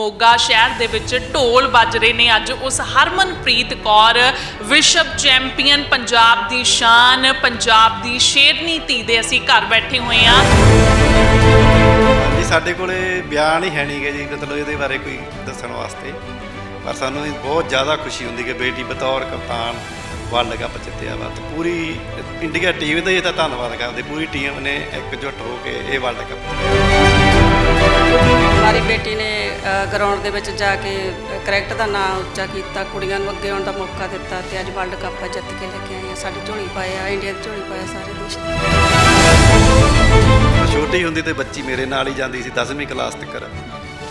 ਮੋਗਾ ਸ਼ਹਿਰ ਦੇ ਵਿੱਚ ਢੋਲ ਵੱਜ ਰਹੇ ਨੇ ਅੱਜ ਉਸ ਹਰਮਨਪ੍ਰੀਤ ਕੌਰ ਵਿਸ਼ਵ ਚੈਂਪੀਅਨ ਪੰਜਾਬ ਦੀ ਸ਼ਾਨ ਪੰਜਾਬ ਦੀ ਸ਼ੇਰਨੀ ਧੀ ਦੇ ਅਸੀਂ ਘਰ ਬੈਠੇ ਹੋਏ ਹਾਂ। ਜੀ ਸਾਡੇ ਕੋਲੇ ਬਿਆਨ ਹੀ ਹੈ ਨਹੀਂਗੇ ਜੀ ਮਤਲਬ ਇਹਦੇ ਬਾਰੇ ਕੋਈ ਦੱਸਣ ਵਾਸਤੇ। ਪਰ ਸਾਨੂੰ ਇਹ ਬਹੁਤ ਜ਼ਿਆਦਾ ਖੁਸ਼ੀ ਹੁੰਦੀ ਕਿ ਬੇਟੀ ਬਤੌਰ ਕਪਤਾਨ ਵਰਲਡ ਕੱਪ ਜਿੱਤਿਆ ਵਾ ਤੇ ਪੂਰੀ ਇੰਡੀਆ ਟੀਮ ਦਾ ਇਹ ਤਾਂ ਧੰਨਵਾਦ ਕਰਦੇ। ਪੂਰੀ ਟੀਮ ਨੇ ਇਕਜੁੱਟ ਹੋ ਕੇ ਇਹ ਵਰਲਡ ਕੱਪ ਹਮਾਰੀ ਬੇਟੀ ਨੇ ਗਰਾਊਂਡ ਦੇ ਵਿੱਚ ਜਾ ਕੇ ਕਰੈਕਟ ਦਾ ਨਾਮ ਉੱਚਾ ਕੀਤਾ, ਕੁੜੀਆਂ ਨੂੰ ਅੱਗੇ ਆਉਣ ਦਾ ਮੌਕਾ ਦਿੱਤਾ ਤੇ ਅੱਜ ਵਰਲਡ ਕੱਪ ਜਿੱਤ ਕੇ ਲੈ ਕੇ ਆਏ ਆ, ਸਾਡੀ ਝੋਲੀ ਪਾਇਆ ਇੰਡੀਆ ਦੀ ਝੋਲੀ ਪਾਇਆ ਸਾਰੇ ਦੇਸ਼ ਦੀ। ਛੋਟੀ ਹੁੰਦੀ ਤੇ ਬੱਚੀ ਮੇਰੇ ਨਾਲ ਹੀ ਜਾਂਦੀ ਸੀ 10ਵੀਂ ਕਲਾਸ ਤੱਕ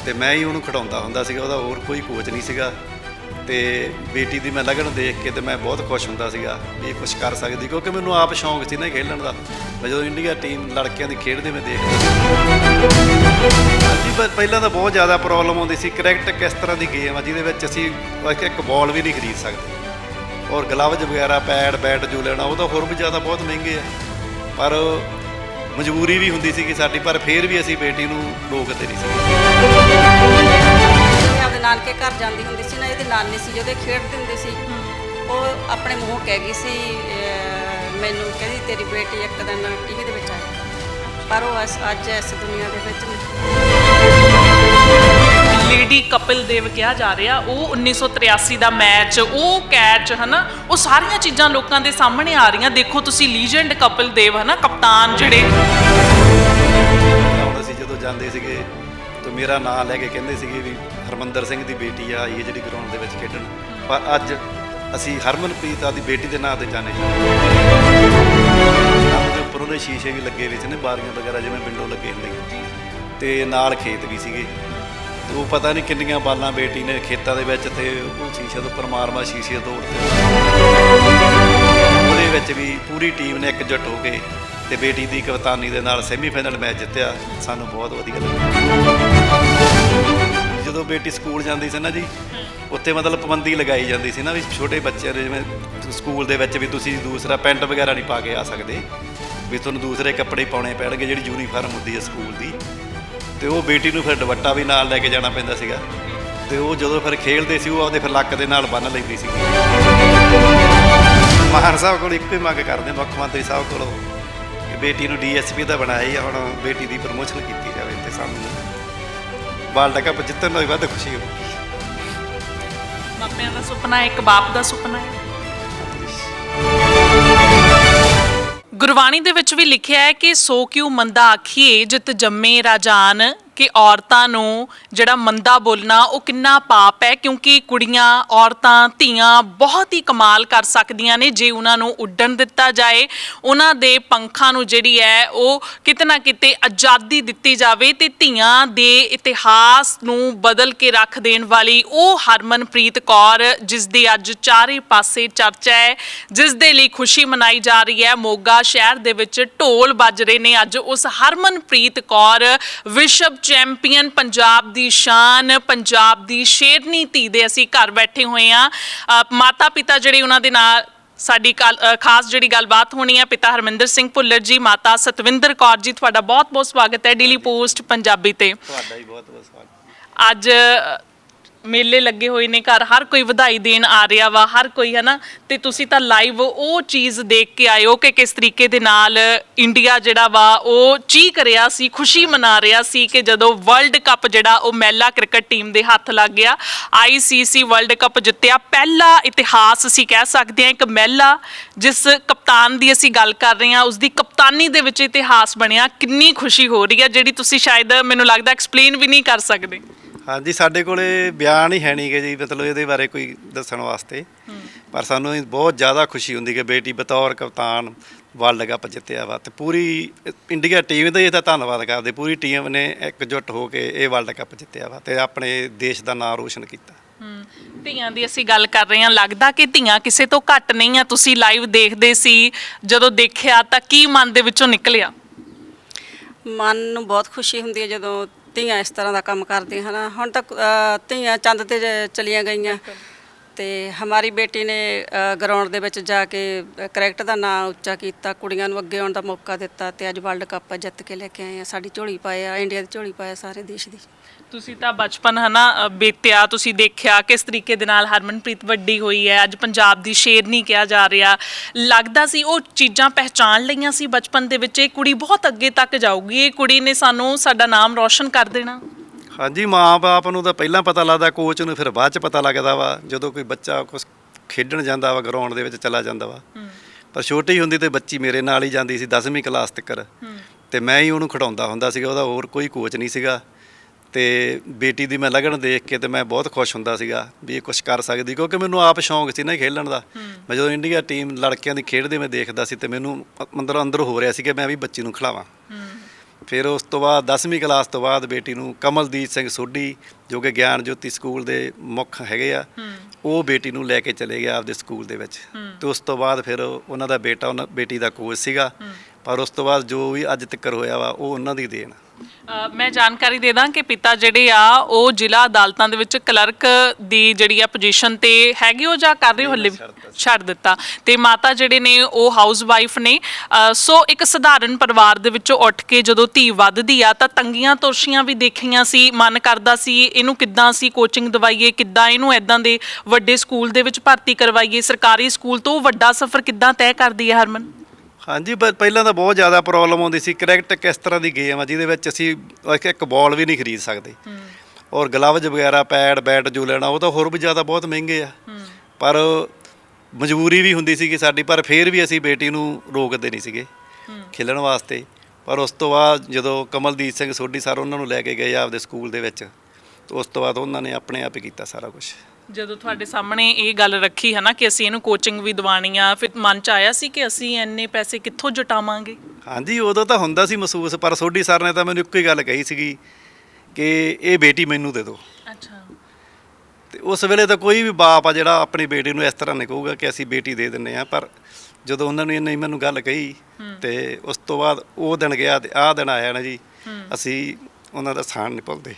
ਤੇ ਮੈਂ ਹੀ ਉਹਨੂੰ ਖਿਡਾਉਂਦਾ ਹੁੰਦਾ ਸੀਗਾ, ਉਹਦਾ ਹੋਰ ਕੋਈ ਕੋਚ ਨਹੀਂ ਸੀਗਾ। ਤੇ ਬੇਟੀ ਦੀ ਮੈਂ ਲਗਨ ਦੇਖ ਕੇ ਤੇ ਮੈਂ ਬਹੁਤ ਖੁਸ਼ ਹੁੰਦਾ ਸੀਗਾ ਇਹ ਕੁਝ ਕਰ ਸਕਦੀ, ਕਿਉਂਕਿ ਮੈਨੂੰ ਆਪ ਸ਼ੌਂਕ ਸੀ ਨਾ ਖੇਡਣ ਦਾ। ਜਦੋਂ ਇੰਡੀਆ ਟੀਮ ਲੜਕਿਆਂ ਦੀ ਖੇਡਦੇ ਮੈਂ ਦੇਖਦਾ ਪਹਿਲਾਂ ਤਾਂ ਬਹੁਤ ਜ਼ਿਆਦਾ ਪ੍ਰੋਬਲਮ ਆਉਂਦੀ ਸੀ। ਕ੍ਰਿਕਟ ਕਿਸ ਤਰ੍ਹਾਂ ਦੀ ਗੇਮ ਆ, ਜਿਹਦੇ ਵਿੱਚ ਅਸੀਂ ਇੱਕ- ਇੱਕ ਬਾਲ ਵੀ ਨਹੀਂ ਖਰੀਦ ਸਕਦੇ। ਔਰ ਗਲਵਜ਼ ਵਗੈਰਾ ਪੈਡ ਬੈਟ ਜੋ ਲੈਣਾ, ਉਹ ਤਾਂ ਹੋਰ ਵੀ ਜ਼ਿਆਦਾ ਬਹੁਤ ਮਹਿੰਗੇ ਆ। ਪਰ ਮਜਬੂਰੀ ਵੀ ਹੁੰਦੀ ਸੀ ਕਿ ਸਾਡੀ, ਪਰ ਫਿਰ ਵੀ ਅਸੀਂ ਬੇਟੀ ਨੂੰ ਰੋਕਦੇ ਨਹੀਂ ਸੀ। ਇਹ ਆਪਦੇ ਨਾਨਕੇ ਘਰ ਜਾਂਦੀ ਹੁੰਦੀ ਸੀ ਨਾ, ਇਹਦੇ ਨਾਨੀ ਸੀ ਜਦੋਂ ਇਹ ਖੇਡਦੀ ਹੁੰਦੀ ਸੀ। ਉਹ ਆਪਣੇ ਮੂੰਹੋਂ ਕਹਿ ਗਈ ਸੀ ਮੈਨੂੰ ਕਹਿੰਦੀ, ਤੇਰੀ ਬੇਟੀ ਇੱਕ ਦਿਨ ਟੀਵੀ ਦੇ ਪਰ ਉਹ ਇਸ- ਅੱਜ ਇਸ ਦੁਨੀਆ ਦੇ ਵਿੱਚ ਨਹੀਂ ਲੇਡੀ ਕਪਿਲ ਦੇਵ ਕਿਹਾ ਜਾ ਰਿਹਾ ਉਹ 1983 ਦਾ ਮੈਚ ਉਹ ਕੈਚ ਹਨਾ ਉਹ ਸਾਰੀਆਂ ਚੀਜ਼ਾਂ ਲੋਕਾਂ ਦੇ ਸਾਹਮਣੇ ਆ ਰਹੀਆਂ। ਦੇਖੋ ਤੁਸੀਂ ਲੀਜੈਂਡ ਕਪਿਲ ਦੇਵ ਹਨਾ ਕਪਤਾਨ ਜਿਹੜੇ ਆਉਂਦੇ ਸੀ ਜਦੋਂ ਜਾਂਦੇ ਸੀਗੇ ਤਾਂ ਮੇਰਾ ਨਾਮ ਲੈ ਕੇ ਕਹਿੰਦੇ ਸੀਗੇ ਵੀ ਹਰਮੰਦਰ ਸਿੰਘ ਦੀ ਬੇਟੀ ਆ ਆਈ ਹੈ ਜਿਹੜੀ ਗਰਾਊਂਡ ਦੇ ਵਿੱਚ ਖੇਡਣ। ਪਰ ਅੱਜ ਅਸੀਂ ਹਰਮਨਪ੍ਰੀਤ ਆ ਦੀ ਬੇਟੀ ਦੇ ਨਾਂ ਤੇ ਜਾਣੇ। ਦੇ ਉੱਪਰ ਦੇ ਸ਼ੀਸ਼ੇ ਵੀ ਲੱਗੇ ਹੋਏ ਸੀ ਨੇ, ਬਾਰੀਆਂ ਵਗੈਰਾ ਜਿਵੇਂ ਵਿੰਡੋ ਲੱਗੇ ਹੁੰਦੇ ਨੇ ਤੇ ਨਾਲ ਖੇਤ ਵੀ ਸੀਗੇ। ਤੇ ਉਹ ਪਤਾ ਨਹੀਂ ਕਿੰਨੀਆਂ ਬਾਲਾਂ ਬੇਟੀ ਨੇ ਖੇਤਾਂ ਦੇ ਵਿੱਚ ਤੇ ਉਹ ਸ਼ੀਸ਼ੇ ਤੋਂ ਉੱਪਰ ਸ਼ੀਸ਼ੇ ਤੋੜ ਸ਼ੀਸ਼ੇ ਉਹਦੇ ਵਿੱਚ ਵੀ ਪੂਰੀ ਟੀਮ ਨੇ ਇਕਜੁੱਟ ਹੋ ਕੇ ਤੇ ਬੇਟੀ ਦੀ ਕਪਤਾਨੀ ਦੇ ਨਾਲ ਸੈਮੀਫਾਈਨਲ ਮੈਚ ਜਿੱਤਿਆ। ਸਾਨੂੰ ਬਹੁਤ ਵਧੀਆ ਲੱਗਾ। ਜਦੋਂ ਬੇਟੀ ਸਕੂਲ ਜਾਂਦੀ ਸੀ ਨਾ ਜੀ, ਉੱਥੇ ਮਤਲਬ ਪਾਬੰਦੀ ਲਗਾਈ ਜਾਂਦੀ ਸੀ ਨਾ ਵੀ ਛੋਟੇ ਬੱਚੇ ਦੇ ਜਿਵੇਂ ਸਕੂਲ ਦੇ ਵਿੱਚ ਵੀ ਤੁਸੀਂ ਦੂਸਰਾ ਪੈਂਟ ਵਗੈਰਾ ਨਹੀਂ ਪਾ ਕੇ ਆ ਸਕਦੇ। ਵੀ ਤੁਹਾਨੂੰ ਦੂਸਰੇ ਕੱਪੜੇ ਪਾਉਣੇ ਪੈਣਗੇ ਜਿਹੜੀ ਯੂਨੀਫਾਰਮ ਹੁੰਦੀ ਹੈ ਸਕੂਲ ਦੀ। ਤੇ ਉਹ ਬੇਟੀ ਨੂੰ ਫਿਰ ਦੁਪੱਟਾ ਵੀ ਨਾਲ ਲੈ ਕੇ ਜਾਣਾ ਪੈਂਦਾ ਸੀਗਾ। ਤੇ ਉਹ ਜਦੋਂ ਫਿਰ ਖੇਡਦੇ ਸੀ, ਉਹ ਆਪਦੇ ਫਿਰ ਲੱਕ ਦੇ ਨਾਲ ਬੰਨ ਲੈਂਦੀ ਸੀ। ਮਾਨ ਸਾਹਿਬ ਕੋਲ ਇੱਕੋ ਹੀ ਮੰਗ ਕਰਦੇ ਮੁੱਖ ਮੰਤਰੀ ਸਾਹਿਬ ਕੋਲੋਂ, ਕਿ ਬੇਟੀ ਨੂੰ ਡੀਐਸਪੀ ਦਾ ਬਣਾਇਆ ਹੁਣ ਬੇਟੀ ਦੀ ਪ੍ਰਮੋਸ਼ਨ ਕੀਤੀ ਜਾਵੇ ਤੇ ਸਾਨੂੰ ਵਰਲਡ ਕੱਪ ਜਿੱਤਣ ਨਾਲ ਵੱਧ ਖੁਸ਼ੀ ਹੋਊਗੀ। ਮਾਪਿਆਂ ਦਾ ਸੁਪਨਾ ਇੱਕ ਬਾਪ ਦਾ ਸੁਪਨਾ ਹੈ। ਗੁਰਬਾਣੀ ਦੇ ਵਿੱਚ ਵੀ ਲਿਖਿਆ ਹੈ ਕਿ ਸੋ ਕਿਉ ਮੰਦਾ ਆਖੀਏ ਜਿਤ ਜੰਮੇ ਰਾਜਾਨ। ਕਿ ਔਰਤਾਂ ਨੂੰ ਜਿਹੜਾ ਮੰਦਾ ਬੋਲਣਾ ਉਹ ਕਿੰਨਾ ਪਾਪ ਹੈ, ਕਿਉਂਕਿ ਕੁੜੀਆਂ, ਔਰਤਾਂ, ਧੀਆਂ ਬਹੁਤ ਹੀ ਕਮਾਲ ਕਰ ਸਕਦੀਆਂ ਨੇ ਜੇ ਉਹਨਾਂ ਨੂੰ ਉੱਡਣ ਦਿੱਤਾ ਜਾਏ। ਉਹਨਾਂ ਦੇ ਪੰਖਾਂ ਨੂੰ ਜਿਹੜੀ ਹੈ, ਉਹ ਕਿਤੇ ਨਾ ਕਿਤੇ ਆਜ਼ਾਦੀ ਦਿੱਤੀ ਜਾਵੇ ਤੇ ਧੀਆਂ ਦੇ ਇਤਿਹਾਸ ਨੂੰ ਬਦਲ ਕੇ ਰੱਖ ਦੇਣ ਵਾਲੀ ਉਹ ਹਰਮਨਪ੍ਰੀਤ ਕੌਰ, ਜਿਸ ਦੀ ਅੱਜ ਚਾਰੇ ਪਾਸੇ ਚਰਚਾ ਹੈ, ਜਿਸ ਦੇ ਲਈ ਖੁਸ਼ੀ ਮਨਾਈ ਜਾ ਰਹੀ ਹੈ। ਮੋਗਾ ਸ਼ਹਿਰ ਦੇ ਵਿੱਚ ਢੋਲ ਵੱਜ ਰਹੇ ਨੇ ਅੱਜ ਉਸ ਹਰਮਨਪ੍ਰੀਤ ਕੌਰ ਵਿਸ਼ਵ ਚੈਂਪੀਅਨ ਪੰਜਾਬ ਦੀ ਸ਼ਾਨ ਪੰਜਾਬ ਦੀ ਸ਼ੇਰਨੀ ਧੀ ਦੇ ਅਸੀਂ ਘਰ ਬੈਠੇ ਹੋਏ ਆ ਮਾਤਾ ਪਿਤਾ ਜਿਹੜੇ ਉਹਨਾਂ ਦੇ ਨਾਲ ਸਾਡੀ ਖਾਸ ਜਿਹੜੀ ਗੱਲਬਾਤ ਹੋਣੀ ਹੈ ਪਿਤਾ ਹਰਮਿੰਦਰ ਸਿੰਘ ਭੁੱਲਰ ਜੀ ਮਾਤਾ ਸਤਵਿੰਦਰ ਕੌਰ ਜੀ ਤੁਹਾਡਾ ਬਹੁਤ-ਬਹੁਤ ਸਵਾਗਤ ਹੈ ਡੇਲੀ ਪੋਸਟ ਪੰਜਾਬੀ ਤੇ। ਤੁਹਾਡਾ ਹੀ ਬਹੁਤ ਬਹੁਤ ਸਵਾਗਤ। ਅੱਜ ਮੇਲੇ ਲੱਗੇ ਹੋਏ ਨੇ ਘਰ, ਹਰ ਕੋਈ ਵਧਾਈ ਦੇਣ ਆ ਰਿਹਾ ਵਾ, ਹਰ ਕੋਈ ਹਨਾ, ਤੇ ਤੁਸੀਂ ਤਾਂ ਲਾਈਵ ਉਹ ਚੀਜ਼ ਦੇਖ ਕੇ ਆਇਓ ਕਿ ਕਿਸ ਤਰੀਕੇ ਦੇ ਨਾਲ ਇੰਡੀਆ ਜਿਹੜਾ ਵਾ, ਉਹ ਚੀਕ ਰਿਹਾ ਸੀ, ਖੁਸ਼ੀ ਮਨਾ ਰਿਹਾ ਸੀ ਕਿ ਜਦੋਂ ਵਰਲਡ ਕੱਪ ਜਿਹੜਾ ਉਹ ਮਹਿਲਾ ਕ੍ਰਿਕਟ ਟੀਮ ਦੇ ਹੱਥ ਲੱਗ ਗਿਆ ਆਈਸੀਸੀ ਵਰਲਡ ਕੱਪ ਜਿੱਤਿਆ, ਪਹਿਲਾ ਇਤਿਹਾਸ ਅਸੀਂ ਕਹਿ ਸਕਦੇ ਹਾਂ ਇੱਕ ਮਹਿਲਾ, ਜਿਸ ਕਪਤਾਨ ਦੀ ਅਸੀਂ ਗੱਲ ਕਰ ਰਹੇ ਹਾਂ ਉਸ ਦੀ ਕਪਤਾਨੀ ਦੇ ਵਿੱਚ ਇਤਿਹਾਸ ਬਣਿਆ, ਕਿੰਨੀ ਖੁਸ਼ੀ ਹੋ ਰਹੀ ਹੈ, ਜਿਹੜੀ ਤੁਸੀਂ ਸ਼ਾਇਦ ਮੈਨੂੰ ਲੱਗਦਾ ਐਕਸਪਲੇਨ ਵੀ ਨਹੀਂ ਕਰ ਸਕਦੇ। ਹਾਂਜੀ ਸਾਡੇ ਕੋਲੇ ਬਿਆਨ ਹੀ ਹੈ ਨਹੀਂਗੇ ਜੀ ਮਤਲਬ ਇਹਦੇ ਬਾਰੇ ਕੋਈ ਦੱਸਣ ਵਾਸਤੇ। ਪਰ ਸਾਨੂੰ ਇਹ ਬਹੁਤ ਜ਼ਿਆਦਾ ਖੁਸ਼ੀ ਹੁੰਦੀ ਕਿ ਬੇਟੀ ਬਤੌਰ ਕਪਤਾਨ ਵਰਲਡ ਕੱਪ ਜਿੱਤਿਆ ਵਾ ਤੇ ਪੂਰੀ ਇੰਡੀਆ ਟੀਮ ਦਾ ਇਹ ਤਾਂ ਧੰਨਵਾਦ ਕਰਦੇ। ਪੂਰੀ ਟੀਮ ਨੇ ਇਕਜੁੱਟ ਹੋ ਕੇ ਇਹ ਵਰਲਡ ਕੱਪ ਜਿੱਤਿਆ ਵਾ ਤੇ ਆਪਣੇ ਦੇਸ਼ ਦਾ ਨਾਮ ਰੋਸ਼ਨ ਕੀਤਾ। ਧੀਆਂ ਦੀ ਅਸੀਂ ਗੱਲ ਕਰ ਰਹੇ ਹਾਂ। ਲੱਗਦਾ ਕਿ ਧੀਆਂ ਕਿਸੇ ਤੋਂ ਘੱਟ ਨਹੀਂ ਆ। ਤੁਸੀਂ ਲਾਈਵ ਦੇਖਦੇ ਸੀ ਜਦੋਂ ਦੇਖਿਆ ਤਾਂ ਕੀ ਮਨ ਦੇ ਵਿੱਚੋਂ ਨਿਕਲਿਆ? ਮਨ ਨੂੰ ਬਹੁਤ ਖੁਸ਼ੀ ਹੁੰਦੀ ਹੈ ਜਦੋਂ ਧੀਆਂ ਇਸ ਤਰ੍ਹਾਂ ਦਾ ਕੰਮ ਕਰਦੀਆਂ ਹਨ। ਹੁਣ ਤੱਕ ਅ, ਧੀਆਂ ਚੰਦ ਤੇ ਜ- ਚਲੀਆਂ ਗਈਆਂ। ਤੇ ਹਮਾਰੀ ਬੇਟੀ ਨੇ ਗਰਾਊਂਡ ਦੇ ਵਿੱਚ ਜਾ ਕੇ ਕ੍ਰਿਕਟ ਦਾ ਨਾਂ ਉੱਚਾ ਕੀਤਾ ਕੁੜੀਆਂ ਨੂੰ ਅੱਗੇ ਆਉਣ ਦਾ ਮੌਕਾ ਦਿੱਤਾ ਤੇ ਅੱਜ ਵਰਲਡ ਕੱਪ ਜਿੱਤ ਕੇ ਲੈ ਕੇ ਆਏ ਆ ਸਾਡੀ ਝੋਲੀ ਪਾਏ ਆ ਇੰਡੀਆ ਦੀ ਝੋਲੀ ਪਾਏ ਆ ਸਾਰੇ ਦੇਸ਼ ਦੀ। ਤੁਸੀਂ ਤਾਂ ਬਚਪਨ ਹਨਾ ਅ, ਬੀਤਿਆ ਤੁਸੀਂ ਦੇਖਿਆ ਕਿਸ ਤਰੀਕੇ ਦੇ ਨਾਲ ਹਰਮਨਪ੍ਰੀਤ ਵੱਡੀ ਹੋਈ ਹੈ ਅੱਜ ਪੰਜਾਬ ਦੀ ਸ਼ੇਰਨੀ ਕਿਹਾ ਜਾ ਰਿਹਾ। ਲੱਗਦਾ ਸੀ ਉਹ ਚੀਜ਼ਾਂ ਪਹਿਚਾਣ ਲਈਆਂ ਸੀ ਬਚਪਨ ਦੇ ਵਿੱਚ ਇਹ ਕੁੜੀ ਬਹੁਤ ਅੱਗੇ ਤੱਕ ਜਾਊਗੀ ਇਹ ਕੁੜੀ ਨੇ ਸਾਨੂੰ ਸਾਡਾ ਨਾਮ ਰੌਸ਼ਨ ਕਰ ਦੇਣਾ। ਹਾਂਜੀ ਮਾਂ-ਬਾਪ ਨੂੰ ਤਾਂ ਪਹਿਲਾਂ ਪਤਾ ਲੱਗਦਾ ਕੋਚ ਨੂੰ ਫਿਰ ਬਾਅਦ ਚ ਪਤਾ ਲੱਗਦਾ ਵਾ ਜਦੋਂ ਕੋਈ ਬੱਚਾ ਕੁਝ ਖੇਡਣ ਜਾਂਦਾ ਵਾ ਗਰਾਊਂਡ ਦੇ ਵਿੱਚ ਚਲਾ ਜਾਂਦਾ ਵਾ। ਪਰ ਛੋਟੀ ਹੁੰਦੀ ਤੇ ਬੱਚੀ ਮੇਰੇ ਨਾਲ ਹੀ ਜਾਂਦੀ ਸੀ 10ਵੀਂ ਕਲਾਸ ਤੱਕ ਤੇ ਮੈਂ ਹੀ ਉਹਨੂੰ ਖਿਡਾਉਂਦਾ ਹੁੰਦਾ ਸੀਗਾ ਉਹਦਾ ਹੋਰ ਕੋਈ ਕੋਚ ਨਹੀਂ ਸੀਗਾ। ਤੇ ਬੇਟੀ ਦੀ ਮੈਂ ਲਗਨ ਦੇਖ ਕੇ ਤੇ ਮੈਂ ਬਹੁਤ ਖੁਸ਼ ਹੁੰਦਾ ਸੀਗਾ ਵੀ ਇਹ ਕੁਝ ਕਰ ਸਕਦੀ ਕਿਉਂਕਿ ਮੈਨੂੰ ਆਪ ਸ਼ੌਂਕ ਸੀ ਨਾ ਖੇਡਣ ਦਾ। ਮੈਂ ਜਦੋਂ ਇੰਡੀਆ ਟੀਮ ਲੜਕਿਆਂ ਦੀ ਖੇਡਦੇ ਮੈਂ ਦੇਖਦਾ ਸੀ ਤੇ ਮੈਨੂੰ ਅੰਦਰੋਂ ਅੰਦਰ ਹੋ ਰਿਹਾ ਸੀ ਕਿ ਮੈਂ ਵੀ ਬੱਚੀ ਨੂੰ ਖਿਲਾਵਾਂ ਫਿਰ ਉਸ ਤੋਂ ਬਾਅਦ 10ਵੀਂ ਕਲਾਸ ਤੋਂ ਬਾਅਦ ਬੇਟੀ ਨੂੰ ਕਮਲਦੀਪ ਸਿੰਘ ਸੋਢੀ ਜੋ ਕਿ ਗਿਆਨ ਜੋਤੀ ਸਕੂਲ ਦੇ ਮੁੱਖ ਹੈਗੇ ਆ ਉਹ ਬੇਟੀ ਨੂੰ ਲੈ ਕੇ ਚਲੇ ਗਿਆ ਆਪਦੇ ਸਕੂਲ ਦੇ ਵਿੱਚ। ਤੇ ਉਸ ਤੋਂ ਬਾਅਦ ਫਿਰ ਉਹਨਾਂ ਦਾ ਬੇਟਾ ਉਹਨਾਂ ਬੇਟੀ ਦਾ ਕੋਚ ਸੀਗਾ। ਪਰ ਉਸ ਤੋਂ ਬਾਅਦ ਜੋ ਵੀ ਅੱਜ ਤੱਕ ਹੋਇਆ ਵਾ ਉਹ ਉਹਨਾਂ ਦੀ ਦੇਣ ਅ, ਮੈਂ ਜਾਣਕਾਰੀ ਦੇ ਦਾਂ ਕਿ ਪਿਤਾ ਜਿਹੜੇ ਆ ਉਹ ਜ਼ਿਲ੍ਹਾ ਅਦਾਲਤਾਂ ਦੇ ਵਿੱਚ ਕਲਰਕ ਦੀ ਜਿਹੜੀ ਆ ਪੋਜੀਸ਼ਨ ਤੇ ਹੈਗੇ ਉਹ ਜਾਂ ਕਰ ਰਹੇ ਹੋ ਹੱਲੇ ਵੀ? ਛੱਡ ਦਿੱਤਾ। ਤੇ ਮਾਤਾ ਜਿਹੜੇ ਨੇ ਉਹ ਹਾਊਸ ਵਾਈਫ ਨੇ। ਅ, ਸੋ ਇੱਕ ਸਧਾਰਨ ਪਰਿਵਾਰ ਦੇ ਵਿੱਚੋਂ ਉੱਠ ਕੇ ਜਦੋਂ ਧੀ ਵੱਧਦੀ ਆ ਤਾਂ ਤੰਗੀਆਂ ਤੋਸ਼ੀਆਂ ਵੀ ਦੇਖੀਆਂ ਸੀ ਮਨ ਕਰਦਾ ਸੀ ਇਹਨੂੰ ਕਿੱਦਾਂ ਅਸੀਂ ਕੋਚਿੰਗ ਦਵਾਈਏ ਕਿੱਦਾਂ ਇਹਨੂੰ ਐਦਾਂ ਦੇ ਵੱਡੇ ਸਕੂਲ ਦੇ ਵਿੱਚ ਭਰਤੀ ਕਰਵਾਈਏ? ਸਰਕਾਰੀ ਸਕੂਲ ਤੋਂ ਵੱਡਾ ਸਫ਼ਰ ਕਿੱਦਾਂ ਤੈਅ ਕਰਦੀ ਹੈ ਹਰਮਨ? ਹਾਂਜੀ ਪ- ਪਹਿਲਾਂ ਤਾਂ ਬਹੁਤ ਜ਼ਿਆਦਾ ਪ੍ਰੋਬਲਮ ਆਉਂਦੀ ਸੀ ਕ੍ਰਿਕਟ ਕਿਸ ਤਰ੍ਹਾਂ ਦੀ ਗੇਮ ਆ ਜਿਹਦੇ ਵਿੱਚ ਅਸੀਂ ਇੱਕ ਇੱਕ ਬਾਲ ਵੀ ਨਹੀਂ ਖਰੀਦ ਸਕਦੇ। ਔਰ ਗਲਵਜ਼ ਵਗੈਰਾ ਪੈਡ ਬੈਟ ਜੋ ਲੈਣਾ ਉਹ ਤਾਂ ਹੋਰ ਵੀ ਜ਼ਿਆਦਾ ਬਹੁਤ ਮਹਿੰਗੇ ਆ। ਪਰ ਮਜਬੂਰੀ ਵੀ ਹੁੰਦੀ ਸੀ ਕਿ ਸਾਡੀ ਪਰ ਫਿਰ ਵੀ ਅਸੀਂ ਬੇਟੀ ਨੂੰ ਰੋਕਦੇ ਨਹੀਂ ਸੀਗੇ ਖੇਲਣ ਵਾਸਤੇ। ਪਰ ਉਸ ਤੋਂ ਬਾਅਦ ਜਦੋਂ ਕਮਲਦੀਪ ਸਿੰਘ ਸੋਢੀ ਸਰ ਉਹਨਾਂ ਨੂੰ ਲੈ ਕੇ ਗਏ ਆਪਦੇ ਸਕੂਲ ਦੇ ਵਿੱਚ ਉਸ ਤੋਂ ਬਾਅਦ ਉਹਨਾਂ ਨੇ ਆਪਣੇ ਆਪ ਹੀ ਕੀਤਾ ਸਾਰਾ ਕੁਝ ਜਦੋਂ ਤੁਹਾਡੇ ਸਾਹਮਣੇ ਇਹ ਗੱਲ ਰੱਖੀ ਹੈ ਨਾ ਕਿ ਅਸੀਂ ਇਹਨੂੰ ਕੋਚਿੰਗ ਵੀ ਦਿਵਾਣੀ ਆ ਫਿਰ ਮਨ ਚ ਆਇਆ ਸੀ ਕਿ ਅਸੀਂ ਇੰਨੇ ਪੈਸੇ ਕਿੱਥੋਂ ਜਟਾਵਾਂਗੇ? ਹਾਂਜੀ ਉਦੋਂ ਤਾਂ ਹੁੰਦਾ ਸੀ ਮਹਿਸੂਸ ਪਰ ਸੋਢੀ ਸਰ ਨੇ ਤਾਂ ਮੈਨੂੰ ਇੱਕੋ ਹੀ ਗੱਲ ਕਹੀ ਸੀਗੀ ਕਿ ਇਹ ਬੇਟੀ ਮੈਨੂੰ ਦੇ ਦਿਓ। ਅੱਛਾ। ਤੇ ਉਸ ਵੇਲੇ ਤਾਂ ਕੋਈ ਵੀ ਬਾਪ ਆ ਜਿਹੜਾ ਆਪਣੀ ਬੇਟੀ ਨੂੰ ਇਸ ਤਰ੍ਹਾਂ ਨਹੀਂ ਕਹੂਗਾ ਕਿ ਅਸੀਂ ਬੇਟੀ ਦੇ ਦਿੰਨੇ ਆ ਪਰ ਜਦੋਂ ਉਹਨਾਂ ਨੇ ਇਹਨੇ ਮੈਨੂੰ ਗੱਲ ਕਹੀ ਤੇ ਉਸ ਤੋਂ ਬਾਅਦ ਉਹ ਦਿਨ ਗਿਆ ਤੇ ਆਹ ਦਿਨ ਆਇਆ ਨਾ ਜੀ ਅਸੀਂ ਉਹਨਾਂ ਦਾ ਸਾਨ ਨਹੀਂ ਭੁੱਲਦੇ।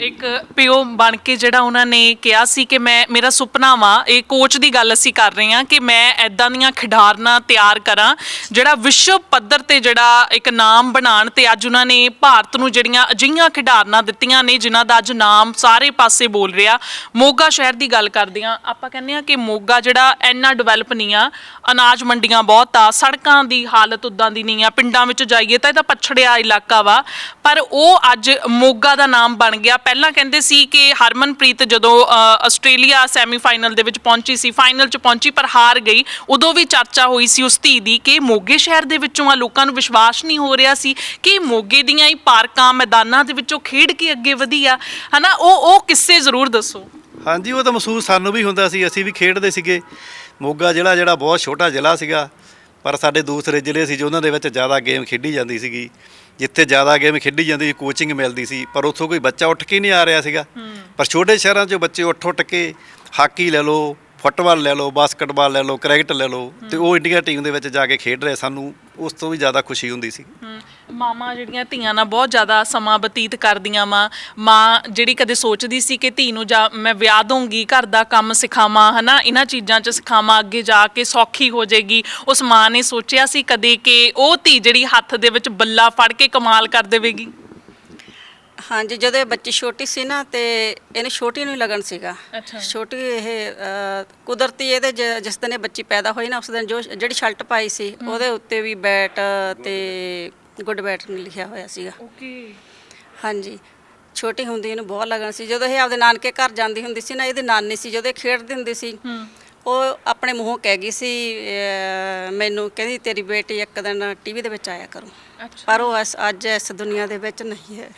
ਇੱਕ ਪਿਓ ਬਣ ਕੇ ਜਿਹੜਾ ਉਹਨਾਂ ਨੇ ਕਿਹਾ ਸੀ ਕਿ ਮੈਂ, ਮੇਰਾ ਸੁਪਨਾ ਵਾ, ਇਹ ਕੋਚ ਦੀ ਗੱਲ ਅਸੀਂ ਕਰ ਰਹੇ ਹਾਂ ਕਿ ਮੈਂ ਐਦਾਂ ਦੀਆਂ ਖਿਡਾਰਨਾਂ ਤਿਆਰ ਕਰਾਂ, ਜਿਹੜਾ ਵਿਸ਼ਵ ਪੱਧਰ ਤੇ ਜਿਹੜਾ ਇੱਕ ਨਾਮ ਬਣਾਉਣ ਤੇ ਅੱਜ ਉਹਨਾਂ ਨੇ ਭਾਰਤ ਨੂੰ ਜਿਹੜੀਆਂ ਅਜਿਹੀਆਂ ਖਿਡਾਰਨਾਂ ਦਿੱਤੀਆਂ ਨੇ, ਜਿਨ੍ਹਾਂ ਦਾ ਅੱਜ ਨਾਮ ਸਾਰੇ ਪਾਸੇ ਬੋਲ ਰਿਹਾ। ਮੋਗਾ ਸ਼ਹਿਰ ਦੀ ਗੱਲ ਕਰਦੇ ਹਾਂ। ਆਪਾਂ ਕਹਿੰਦੇ ਹਾਂ ਕਿ ਮੋਗਾ ਜਿਹੜਾ ਇੰਨਾ ਡਿਵੈਲਪ ਨਹੀਂ ਆ, ਅਨਾਜ ਮੰਡੀਆਂ ਬਹੁਤ ਆ, ਸੜਕਾਂ ਦੀ ਹਾਲਤ ਉਦਾਂ ਦੀ ਨਹੀਂ ਆ, ਪਿੰਡਾਂ ਵਿੱਚ ਜਾਈਏ ਤਾਂ ਇਹ ਤਾਂ ਪਛੜਿਆ ਇਲਾਕਾ ਵਾ। ਪਰ ਉਹ ਅੱਜ ਮੋਗਾ ਦਾ ਨਾਮ ਬਣ ਗਿਆ ਪਹਿਲਾਂ ਕਹਿੰਦੇ ਸੀ ਕਿ ਹਰਮਨਪ੍ਰੀਤ ਜਦੋਂ ਅ, ਆਸਟ੍ਰੇਲੀਆ ਸੈਮੀਫਾਈਨਲ ਦੇ ਵਿੱਚ ਪਹੁੰਚੀ ਸੀ ਫਾਈਨਲ 'ਚ ਪਹੁੰਚੀ ਪਰ ਹਾਰ ਗਈ ਉਦੋਂ ਵੀ ਚਰਚਾ ਹੋਈ ਸੀ ਉਸ ਧੀ ਦੀ ਕਿ ਮੋਗੇ ਸ਼ਹਿਰ ਦੇ ਵਿੱਚੋਂ ਆ ਲੋਕਾਂ ਨੂੰ ਵਿਸ਼ਵਾਸ ਨਹੀਂ ਹੋ ਰਿਹਾ ਸੀ ਕਿ ਮੋਗੇ ਦੀਆਂ ਹੀ ਪਾਰਕਾਂ ਮੈਦਾਨਾਂ ਦੇ ਵਿੱਚੋਂ ਖੇਡ ਕੇ ਅੱਗੇ ਵਧੀ ਆ ਹਨਾ ਉਹ ਉਹ ਕਿੱਸੇ ਜ਼ਰੂਰ ਦੱਸੋ? ਹਾਂਜੀ ਉਹ ਤਾਂ ਮਹਿਸੂਸ ਸਾਨੂੰ ਵੀ ਹੁੰਦਾ ਸੀ ਅਸੀਂ ਵੀ ਖੇਡਦੇ ਸੀਗੇ। ਮੋਗਾ ਜ਼ਿਲ੍ਹਾ ਜਿਹੜਾ ਬਹੁਤ ਛੋਟਾ ਜ਼ਿਲ੍ਹਾ ਸੀਗਾ ਪਰ ਸਾਡੇ ਦੂਸਰੇ ਜ਼ਿਲ੍ਹੇ ਸੀ ਜੋ ਉਹਨਾਂ ਦੇ ਵਿੱਚ ਜ਼ਿਆਦਾ ਗੇਮ ਖੇਡੀ ਜਾਂਦੀ ਸੀਗੀ। ਜਿੱਥੇ ਜ਼ਿਆਦਾ ਗੇਮ ਖੇਡੀ ਜਾਂਦੀ ਸੀ ਕੋਚਿੰਗ ਮਿਲਦੀ ਸੀ ਪਰ ਉੱਥੋਂ ਕੋਈ ਬੱਚਾ ਉੱਠ ਕੇ ਨਹੀਂ ਆ ਰਿਹਾ ਸੀਗਾ। ਪਰ ਛੋਟੇ ਸ਼ਹਿਰਾਂ 'ਚੋਂ ਬੱਚੇ ਉੱਠ ਉੱਠ ਕੇ ਹਾਕੀ ਲੈ ਲਓ ਫੁੱਟਬਾਲ ਲੈ ਲਓ ਬਾਸਕਟਬਾਲ ਲੈ ਲਓ ਕ੍ਰਿਕਟ ਲੈ ਲਓ ਤੇ ਉਹ ਇੰਡੀਆ ਟੀਮ ਦੇ ਵਿੱਚ ਜਾ ਕੇ ਖੇਡ ਰਹੇ। ਸਾਨੂੰ ਉਸ ਤੋਂ ਵੀ ਜ਼ਿਆਦਾ ਖੁਸ਼ੀ ਹੁੰਦੀ ਸੀ। ਹਮ, ਜਿਹੜੀਆਂ ਧੀਆਂ ਨਾਲ ਬਹੁਤ ਜ਼ਿਆਦਾ ਸਮਾਂ ਬਤੀਤ ਕਰਦੀਆਂ ਮਾਂ ਮਾਂ ਜਿਹੜੀ ਕਦੇ ਸੋਚਦੀ ਸੀ ਕਿ ਧੀ ਨੂੰ ਜਾ ਮੈਂ ਵਿਆਹ ਦੂੰਗੀ ਘਰ ਦਾ ਕੰਮ ਸਿਖਾਵਾਂ ਹਨਾ ਇਹਨਾਂ ਚੀਜ਼ਾਂ 'ਚ ਸਿਖਾਵਾਂ ਅੱਗੇ ਜਾ ਕੇ ਸੌਖੀ ਹੋ ਜਾਏਗੀ ਉਸ ਮਾਂ ਨੇ ਸੋਚਿਆ ਸੀ ਕਦੇ ਕਿ ਉਹ ਧੀ ਜਿਹੜੀ ਹੱਥ ਦੇ ਵਿੱਚ ਬੱਲਾ ਫੜ ਕੇ ਕਮਾਲ ਕਰ ਦੇਵੇਗੀ। ਹਾਂਜੀ ਜਦੋਂ ਇਹ ਬੱਚੀ ਛੋਟੀ ਸੀ ਨਾ ਤੇ ਇਹਨੂੰ ਛੋਟੀ ਨੂੰ ਹੀ ਲਗਨ ਸੀਗਾ। ਅੱਛਾ। ਛੋਟੀ ਇਹ ਕੁਦਰਤੀ ਇਹਦੇ ਜ- ਜਿਸ ਦਿਨ ਇਹ ਬੱਚੀ ਪੈਦਾ ਹੋਈ ਨਾ ਉਸ ਦਿਨ ਜੋ ਜਿਹੜੀ ਸ਼ਰਟ ਪਾਈ ਸੀ ਉਹਦੇ ਉੱਤੇ ਵੀ ਬੈਟ ਤੇ ਗੁੱਡ ਬੈਟ ਲਿਖਿਆ ਹੋਇਆ ਸੀਗਾ। ਓਕੇ। ਹਾਂਜੀ। ਛੋਟੀ ਹੁੰਦੀ ਇਹਨੂੰ ਬਹੁਤ ਲਗਨ ਸੀ। ਜਦੋਂ ਇਹ ਆਪਦੇ ਨਾਨਕੇ ਘਰ ਜਾਂਦੀ ਹੁੰਦੀ ਸੀ ਨਾ ਇਹਦੀ ਨਾਨੀ ਸੀ ਜਦੋਂ ਇਹ ਖੇਡਦੀ ਹੁੰਦੀ ਸੀ ਉਹ ਆਪਣੇ ਮੂੰਹੋਂ ਕਹਿ ਗਈ ਸੀ ਅਹ, ਮੈਨੂੰ ਕਹਿੰਦੀ ਤੇਰੀ ਬੇਟੀ ਇੱਕ ਦਿਨ ਟੀਵੀ ਦੇ ਵਿੱਚ ਆਇਆ ਕਰੂ। ਅੱਛਾ। ਪਰ ਉਹ ਇਸ- ਅੱਜ ਇਸ ਦੁਨੀਆ ਦੇ ਵਿੱਚ ਨਹੀਂ ਹੈ।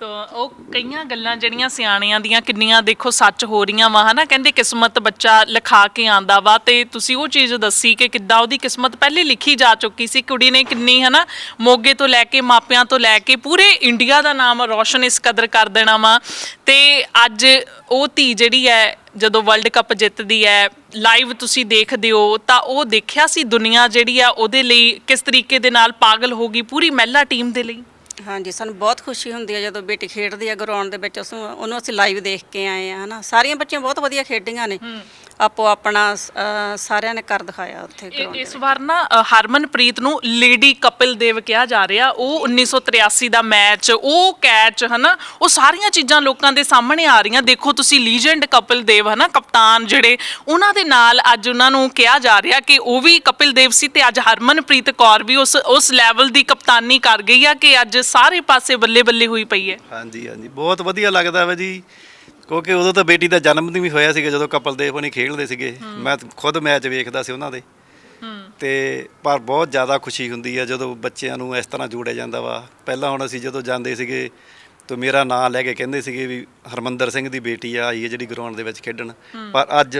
ਤਾਂ ਉਹ ਕਈਆਂ ਗੱਲਾਂ ਜਿਹੜੀਆਂ ਸਿਆਣਿਆਂ ਦੀਆਂ ਕਿੰਨੀਆਂ ਦੇਖੋ ਸੱਚ ਹੋ ਰਹੀਆਂ ਵਾ, ਹਨਾ? ਕਹਿੰਦੇ ਕਿਸਮਤ ਬੱਚਾ ਲਿਖਾ ਕੇ ਆਂਦਾ ਵਾ ਤੇ ਤੁਸੀਂ ਉਹ ਚੀਜ਼ ਦੱਸੀ ਕਿ ਕਿੱਦਾਂ ਉਹਦੀ ਕਿਸਮਤ ਪਹਿਲੇ ਲਿਖੀ ਜਾ ਚੁੱਕੀ ਸੀ, ਕੁੜੀ ਨੇ ਕਿੰਨੀ, ਹਨਾ? ਮੋਗੇ ਤੋਂ ਲੈ ਕੇ ਮਾਪਿਆਂ ਤੋਂ ਲੈ ਕੇ ਪੂਰੇ ਇੰਡੀਆ ਦਾ ਨਾਮ ਰੌਸ਼ਨ ਇਸ ਕਦਰ ਕਰ ਦੇਣਾ ਵਾ। ਤੇ ਅੱਜ ਉਹ ਧੀ ਜਿਹੜੀ ਹੈ, ਜਦੋਂ ਵਰਲਡ ਕੱਪ ਜਿੱਤਦੀ ਹੈ, ਲਾਈਵ ਤੁਸੀਂ ਦੇਖਦੇ ਹੋ, ਤਾਂ ਉਹ ਦੇਖਿਆ ਸੀ ਦੁਨੀਆ ਜਿਹੜੀ ਆ ਉਹਦੇ ਲਈ ਕਿਸ ਤਰੀਕੇ ਦੇ ਨਾਲ ਪਾਗਲ ਹੋ ਗਈ ਪੂਰੀ ਮਹਿਲਾ ਟੀਮ ਦੇ ਲਈ? ਹਾਂਜੀ, ਸਾਨੂੰ ਬਹੁਤ ਖੁਸ਼ੀ ਹੁੰਦੀ ਹੈ ਜਦੋਂ ਬੇਟੀ ਖੇਡਦੀ ਹੈ ਗਰਾਊਂਡ ਦੇ ਵਿੱਚ, ਉਸ ਨੂੰ, ਉਹਨੂੰ ਅਸੀਂ ਲਾਈਵ ਦੇਖ ਕੇ ਆਏ ਆ ਹਨਾ। ਸਾਰੀਆਂ ਬੱਚੀਆਂ ਬਹੁਤ ਵਧੀਆ ਖੇਡੀਆਂ ਨੇ। ਆਪੋ ਆਪਣਾ ਅ, ਸਾਰਿਆਂ ਨੇ ਕਰ ਦਿਖਾਇਆ ਉੱਥੇ ਇਸ ਵਾਰ ਨਾ ਅ, ਹਰਮਨਪ੍ਰੀਤ ਨੂੰ ਲੇਡੀ ਕਪਿਲ ਦੇਵ ਕਿਹਾ ਜਾ ਰਿਹਾ। ਉਹ 1983 ਦਾ ਮੈਚ ਉਹ ਕੈਚ ਹਨਾ ਉਹ ਸਾਰੀਆਂ ਚੀਜ਼ਾਂ ਲੋਕਾਂ ਦੇ ਸਾਹਮਣੇ ਆ ਰਹੀਆਂ। ਦੇਖੋ ਤੁਸੀਂ ਲੀਜੈਂਡ ਕਪਿਲ ਦੇਵ ਹਨਾ ਕਪਤਾਨ ਜਿਹੜੇ ਉਹਨਾਂ ਦੇ ਨਾਲ ਅੱਜ ਉਹਨਾਂ ਨੂੰ ਕਿਹਾ ਜਾ ਰਿਹਾ ਕਿ ਉਹ ਵੀ ਕਪਿਲ ਦੇਵ ਸੀ ਤੇ ਅੱਜ ਹਰਮਨਪ੍ਰੀਤ ਕੌਰ ਵੀ ਉਸ ਉਸ ਲੈਵਲ ਦੀ ਕਪਤਾਨੀ ਕਰ ਗਈ ਆ ਕਿ ਅੱਜ ਸਾਰੇ ਪਾਸੇ ਬੱਲੇ ਬੱਲੇ ਹੋਈ ਪਈ ਹੈ। ਹਾਂਜੀ ਹਾਂਜੀ। ਬਹੁਤ ਵਧੀਆ ਲੱਗਦਾ ਵਾ ਜੀ। ਕਿਉਂਕਿ ਉਦੋਂ ਤਾਂ ਬੇਟੀ ਦਾ ਜਨਮ ਦਿਨ ਵੀ ਹੋਇਆ ਸੀਗਾ ਜਦੋਂ ਕਪਲ ਦੇਵ ਹੋਣੀ ਖੇਡਦੇ ਸੀਗੇ। ਮੈਂ ਖੁਦ ਮੈਚ ਵੇਖਦਾ ਸੀ ਉਹਨਾਂ ਦੇ। ਤੇ ਪਰ ਬਹੁਤ ਜ਼ਿਆਦਾ ਖੁਸ਼ੀ ਹੁੰਦੀ ਆ ਜਦੋਂ ਬੱਚਿਆਂ ਨੂੰ ਇਸ ਤਰ੍ਹਾਂ ਜੋੜਿਆ ਜਾਂਦਾ ਵਾ। ਪਹਿਲਾਂ ਹੁਣ ਅਸੀਂ ਜਦੋਂ ਜਾਂਦੇ ਸੀਗੇ ਤਾਂ ਮੇਰਾ ਨਾਂ ਲੈ ਕੇ ਕਹਿੰਦੇ ਸੀਗੇ ਵੀ ਹਰਮੰਦਰ ਸਿੰਘ ਦੀ ਬੇਟੀ ਆ ਆਈ ਹੈ ਜਿਹੜੀ ਗਰਾਊਂਡ ਦੇ ਵਿੱਚ ਖੇਡਣ। ਪਰ ਅੱਜ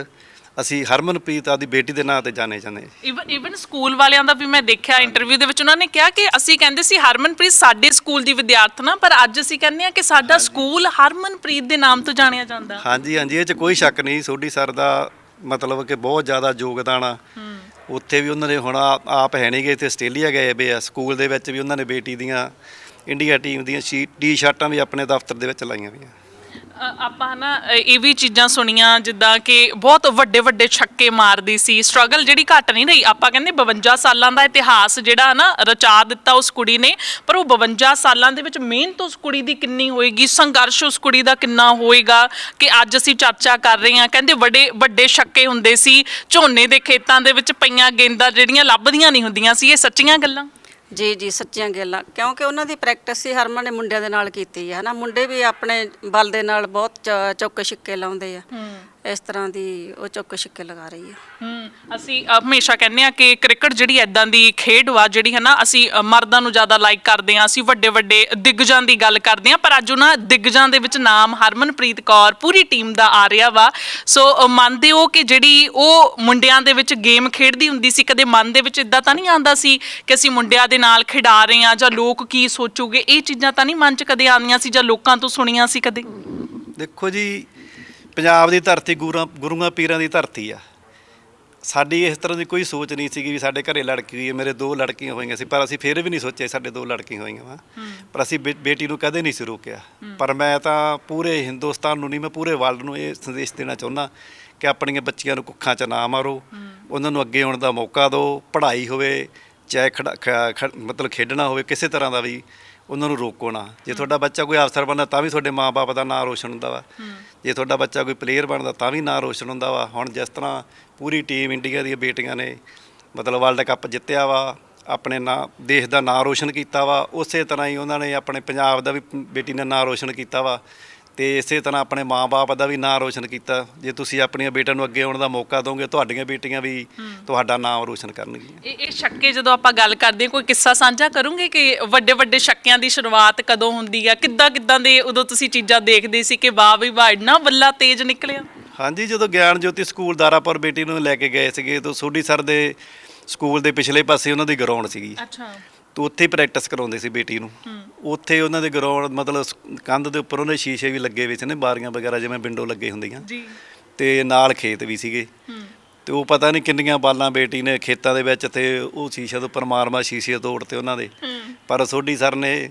ਅਸੀਂ ਹਰਮਨਪ੍ਰੀਤ ਆਦੀ ਬੇਟੀ ਦੇ ਨਾਂ ਤੇ ਜਾਣੇ ਜਾਂਦੇ ਇਵਨ ਇਵਨ ਸਕੂਲ ਵਾਲਿਆਂ ਦਾ ਵੀ ਮੈਂ ਦੇਖਿਆ ਇੰਟਰਵਿਊ ਦੇ ਵਿੱਚ ਉਹਨਾਂ ਨੇ ਕਿਹਾ ਕਿ ਅਸੀਂ ਕਹਿੰਦੇ ਸੀ ਹਰਮਨਪ੍ਰੀਤ ਸਾਡੇ ਸਕੂਲ ਦੀ ਵਿਦਿਆਰਥਣ ਪਰ ਅੱਜ ਅਸੀਂ ਕਹਿੰਦੇ ਆ ਕਿ ਸਾਡਾ ਸਕੂਲ ਹਰਮਨਪ੍ਰੀਤ ਦੇ ਨਾਮ ਤੋਂ ਜਾਣਿਆ ਜਾਂਦਾ। ਹਾਂਜੀ ਹਾਂਜੀ ਇਹ 'ਚ ਕੋਈ ਸ਼ੱਕ ਨਹੀਂ ਸੋਢੀ ਸਰ ਦਾ ਮਤਲਬ ਕਿ ਬਹੁਤ ਜ਼ਿਆਦਾ ਯੋਗਦਾਨ ਆ। ਉੱਥੇ ਵੀ ਉਹਨਾਂ ਨੇ ਹੁਣ ਆਪ ਹੈ ਨਹੀਂ ਗਏ ਇੱਥੇ ਆਸਟ੍ਰੇਲੀਆ ਗਏ ਵੇ ਆ ਸਕੂਲ ਦੇ ਵਿੱਚ ਵੀ ਉਹਨਾਂ ਨੇ ਬੇਟੀ ਦੀਆਂ ਇੰਡੀਆ ਟੀਮ ਦੀਆਂ ਸ਼ੀ- ਟੀ-ਸ਼ਰਟਾਂ ਵੀ ਆਪਣੇ ਦਫ਼ਤਰ ਦੇ ਵਿੱਚ ਲਾਈਆਂ ਵੀਆਂ ਆਪਾਂ ਨਾ ਇਹ ਵੀ ਚੀਜ਼ਾਂ ਸੁਣੀਆਂ, ਜਿੱਦਾਂ ਕਿ ਬਹੁਤ ਵੱਡੇ ਵੱਡੇ ਛੱਕੇ ਮਾਰਦੀ ਸੀ ਸਟਰਗਲ ਜਿਹੜੀ ਘਟ ਨਹੀਂ ਰਹੀ, ਆਪਾਂ ਕਹਿੰਦੇ 52 ਸਾਲਾਂ ਦਾ ਇਤਿਹਾਸ ਜਿਹੜਾ ਨਾ ਰਚਾ ਦਿੱਤਾ ਉਸ ਕੁੜੀ ਨੇ, ਪਰ ਉਹ 52 ਸਾਲਾਂ ਦੇ ਵਿੱਚ ਮਿਹਨਤ ਉਸ ਕੁੜੀ ਦੀ ਕਿੰਨੀ ਹੋਏਗੀ, ਸੰਘਰਸ਼ ਉਸ ਕੁੜੀ ਦਾ ਕਿੰਨਾ ਹੋਏਗਾ, ਕਿ ਅੱਜ ਅਸੀਂ ਚਰਚਾ ਕਰ ਰਹੇ ਹਾਂ, ਕਹਿੰਦੇ ਵੱਡੇ ਵੱਡੇ ਛੱਕੇ ਹੁੰਦੇ ਸੀ, ਝੋਨੇ ਦੇ ਖੇਤਾਂ ਦੇ ਵਿੱਚ ਪਈਆਂ ਗੇਂਦਾਂ ਜਿਹੜੀਆਂ ਲੱਭਦੀਆਂ ਨਹੀਂ ਹੁੰਦੀਆਂ ਸੀ, ਇਹ ਸੱਚੀਆਂ ਗੱਲਾਂ? ਜੀ ਜੀ, ਸੱਚੀਆਂ ਗੱਲਾਂ। ਕਿਉਂਕਿ ਉਹਨਾਂ ਦੀ ਪ੍ਰੈਕਟਿਸ ਸੀ ਹਰਮਨ ਨੇ ਮੁੰਡਿਆਂ ਦੇ ਨਾਲ ਕੀਤੀ ਹੈ, ਹਨਾ? ਮੁੰਡੇ ਵੀ ਆਪਣੇ ਬਲ ਦੇ ਨਾਲ ਬਹੁਤ ਚ- ਚੌਕੇ ਛਿੱਕੇ ਲਾਉਂਦੇ ਆ। ਇਸ ਤਰ੍ਹਾਂ ਦੀ ਉਹ ਚੌਕੇ ਛਿੱਕੇ ਲਗਾ ਰਹੀ ਹੈ ਹੂੰ ਅਸੀਂ ਹਮੇਸ਼ਾ ਕਹਿੰਦੇ ਆ ਕਿ ਕ੍ਰਿਕਟ ਜਿਹੜੀ ਐਦਾਂ ਦੀ ਖੇਡ ਵਾ ਜਿਹੜੀ ਹੈ ਨਾ ਅਸੀਂ ਅ, ਮਰਦਾਂ ਨੂੰ ਜ਼ਿਆਦਾ ਲਾਈਕ ਕਰਦੇ ਆ ਅਸੀਂ ਵੱਡੇ ਵੱਡੇ ਦਿੱਗਜਾਂ ਦੀ ਗੱਲ ਕਰਦੇ ਆ ਪਰ ਅੱਜ ਉਹਨਾਂ ਦਿੱਗਜਾਂ ਦੇ ਵਿੱਚ ਨਾਮ ਹਰਮਨਪ੍ਰੀਤ ਕੌਰ ਪੂਰੀ ਟੀਮ ਦਾ ਆ ਰਿਹਾ ਵਾ। ਸੋ ਅ, ਮੰਨਦੇ ਹੋ ਕਿ ਜਿਹੜੀ ਉਹ ਮੁੰਡਿਆਂ ਦੇ ਵਿੱਚ ਗੇਮ ਖੇਡਦੀ ਹੁੰਦੀ ਸੀ ਕਦੇ ਮਨ ਦੇ ਵਿੱਚ ਇਦਾਂ ਤਾਂ ਨਹੀਂ ਆਉਂਦਾ ਸੀ ਕਿ ਅਸੀਂ ਮੁੰਡਿਆਂ ਦੇ ਨਾਲ ਖਿਡਾ ਰਹੇ ਆ ਜਾਂ ਲੋਕ ਕੀ ਸੋਚੂਗੇ? ਇਹ ਚੀਜ਼ਾਂ ਤਾਂ ਨਹੀਂ ਮਨ 'ਚ ਕਦੇ ਆਉਂਦੀਆਂ ਸੀ ਜਾਂ ਲੋਕਾਂ ਤੋਂ ਸੁਣੀਆਂ ਸੀ ਕਦੇ? ਦੇਖੋ ਜੀ ਪੰਜਾਬ ਦੀ ਧਰਤੀ ਗੁਰਾਂ ਗੁਰੂਆਂ ਪੀਰਾਂ ਦੀ ਧਰਤੀ ਆ। ਸਾਡੀ ਇਸ ਤਰ੍ਹਾਂ ਦੀ ਕੋਈ ਸੋਚ ਨਹੀਂ ਸੀਗੀ ਵੀ ਸਾਡੇ ਘਰੇ ਲੜਕੀ ਹੋਈ ਹੈ ਮੇਰੇ ਦੋ ਲੜਕੀਆਂ ਹੋਈਆਂ ਸੀ ਪਰ ਅਸੀਂ ਫਿਰ ਵੀ ਨਹੀਂ ਸੋਚਿਆ ਸਾਡੇ ਦੋ ਲੜਕੀਆਂ ਹੋਈਆਂ ਵਾ। ਪਰ ਅਸੀਂ ਬੇ- ਬੇਟੀ ਨੂੰ ਕਦੇ ਨਹੀਂ ਸੀ ਰੋਕਿਆ। ਪਰ ਮੈਂ ਤਾਂ ਪੂਰੇ ਹਿੰਦੁਸਤਾਨ ਨੂੰ ਨਹੀਂ ਮੈਂ ਪੂਰੇ ਵਰਲਡ ਨੂੰ ਇਹ ਸੰਦੇਸ਼ ਦੇਣਾ ਚਾਹੁੰਦਾ ਕਿ ਆਪਣੀਆਂ ਬੱਚੀਆਂ ਨੂੰ ਕੁੱਖਾਂ 'ਚ ਨਾ ਮਾਰੋ। ਉਹਨਾਂ ਨੂੰ ਅੱਗੇ ਆਉਣ ਦਾ ਮੌਕਾ ਦਿਓ ਪੜ੍ਹਾਈ ਹੋਵੇ ਚਾਹੇ ਖੜਾ- ਖ- ਖ- ਮਤਲਬ ਖੇਡਣਾ ਹੋਵੇ ਕਿਸੇ ਤਰ੍ਹਾਂ ਦਾ ਵੀ ਉਹਨਾਂ ਨੂੰ ਰੋਕੋ ਨਾ। ਜੇ ਤੁਹਾਡਾ ਬੱਚਾ ਕੋਈ ਅਫਸਰ ਬਣਦਾ ਤਾਂ ਵੀ ਤੁਹਾਡੇ ਮਾਪੇ ਦਾ ਨਾਂ ਰੋਸ਼ਨ ਹੁੰਦਾ ਵਾ। ਜੇ ਤੁਹਾਡਾ ਬੱਚਾ ਕੋਈ ਪਲੇਅਰ ਬਣਦਾ ਤਾਂ ਵੀ ਨਾਂ ਰੋਸ਼ਨ ਹੁੰਦਾ ਵਾ। ਹੁਣ ਜਿਸ ਤਰ੍ਹਾਂ ਪੂਰੀ ਟੀਮ ਇੰਡੀਆ ਦੀਆਂ ਬੇਟੀਆਂ ਨੇ ਮਤਲਬ ਵਰਲਡ ਕੱਪ ਜਿੱਤਿਆ ਵਾ ਆਪਣੇ ਨਾਂ ਦੇਸ਼ ਦਾ ਨਾਂ ਰੋਸ਼ਨ ਕੀਤਾ ਵਾ ਉਸੇ ਤਰ੍ਹਾਂ ਹੀ ਉਹਨਾਂ ਨੇ ਆਪਣੇ ਪੰਜਾਬ ਦਾ ਵੀ ਬੇਟੀ ਨੇ ਨਾਂ ਰੋਸ਼ਨ ਕੀਤਾ ਵਾ। ਤੇ ਇਸੇ ਤਰ੍ਹਾਂ ਆਪਣੇ ਮਾਪੇ ਦਾ ਵੀ ਨਾਂ ਰੋਸ਼ਨ ਕੀਤਾ। ਜੇ ਤੁਸੀਂ ਆਪਣੀਆਂ ਬੇਟੀਆਂ ਨੂੰ ਅੱਗੇ ਆਉਣ ਦਾ ਮੌਕਾ ਦੋਗੇ ਤੁਹਾਡੀਆਂ ਬੇਟੀਆਂ ਵੀ ਤੁਹਾਡਾ ਨਾਮ ਰੋਸ਼ਨ ਕਰਨਗੀਆਂ। ਇਹ ਇਹ ਛੱਕੇ ਜਦੋਂ ਆਪਾਂ ਗੱਲ ਕਰਦੇ ਹਾਂ ਕੋਈ ਕਿੱਸਾ ਸਾਂਝਾ ਕਰੋਗੇ ਕਿ ਵੱਡੇ ਵੱਡੇ ਛੱਕਿਆਂ ਦੀ ਸ਼ੁਰੂਆਤ ਕਦੋਂ ਹੁੰਦੀ ਆ? ਕਿੱਦਾਂ ਕਿੱਦਾਂ ਦੇ ਉਦੋਂ ਤੁਸੀਂ ਚੀਜ਼ਾਂ ਦੇਖਦੇ ਸੀ ਕਿ ਵਾਹ ਵੀ ਵਾਹ ਇੰਨਾ ਬੱਲਾ ਤੇਜ਼ ਨਿਕਲਿਆ? ਹਾਂਜੀ ਜਦੋਂ ਗਿਆਨ ਜੋਤੀ ਸਕੂਲ ਦਾਰਾਪੁਰ ਬੇਟੀ ਨੂੰ ਲੈ ਕੇ ਗਏ ਸੀਗੇ ਤਾਂ ਸੋਢੀ ਸਰ ਦੇ ਸਕੂਲ ਦੇ ਪਿਛਲੇ ਪਾਸੇ ਉਹਨਾਂ ਦੀ ਗਰਾਊਂਡ ਸੀਗੀ। ਅੱਛਾ। ਤਾਂ ਉੱਥੇ ਪ੍ਰੈਕਟਿਸ ਕਰਾਉਂਦੇ ਸੀ ਬੇਟੀ ਨੂੰ। ਉੱਥੇ ਉਹਨਾਂ ਦੇ ਗਰਾਊਂਡ ਮਤਲਬ ਕੰਧ ਦੇ ਉੱਪਰ ਉਹਨੇ ਸ਼ੀਸ਼ੇ ਵੀ ਲੱਗੇ ਹੋਏ ਸੀ ਨੇ ਬਾਰੀਆਂ ਵਗੈਰਾ ਜਿਵੇਂ ਵਿੰਡੋ ਲੱਗੇ ਹੁੰਦੀਆਂ। ਜੀ। ਤੇ ਨਾਲ ਖੇਤ ਵੀ ਸੀਗੇ। ਤੇ ਉਹ ਪਤਾ ਨਹੀਂ ਕਿੰਨੀਆਂ ਬਾਲਾਂ ਬੇਟੀ ਨੇ ਖੇਤਾਂ ਦੇ ਵਿੱਚ ਤੇ ਉਹ ਸ਼ੀਸ਼ੇ ਦੇ ਉੱਪਰ ਮਾਰ-ਮਾਰ ਸ਼ੀਸ਼ੇ ਤੋੜਤੇ ਉਹਨਾਂ ਦੇ। ਪਰ ਸੋਢੀ ਸਰ ਨੇ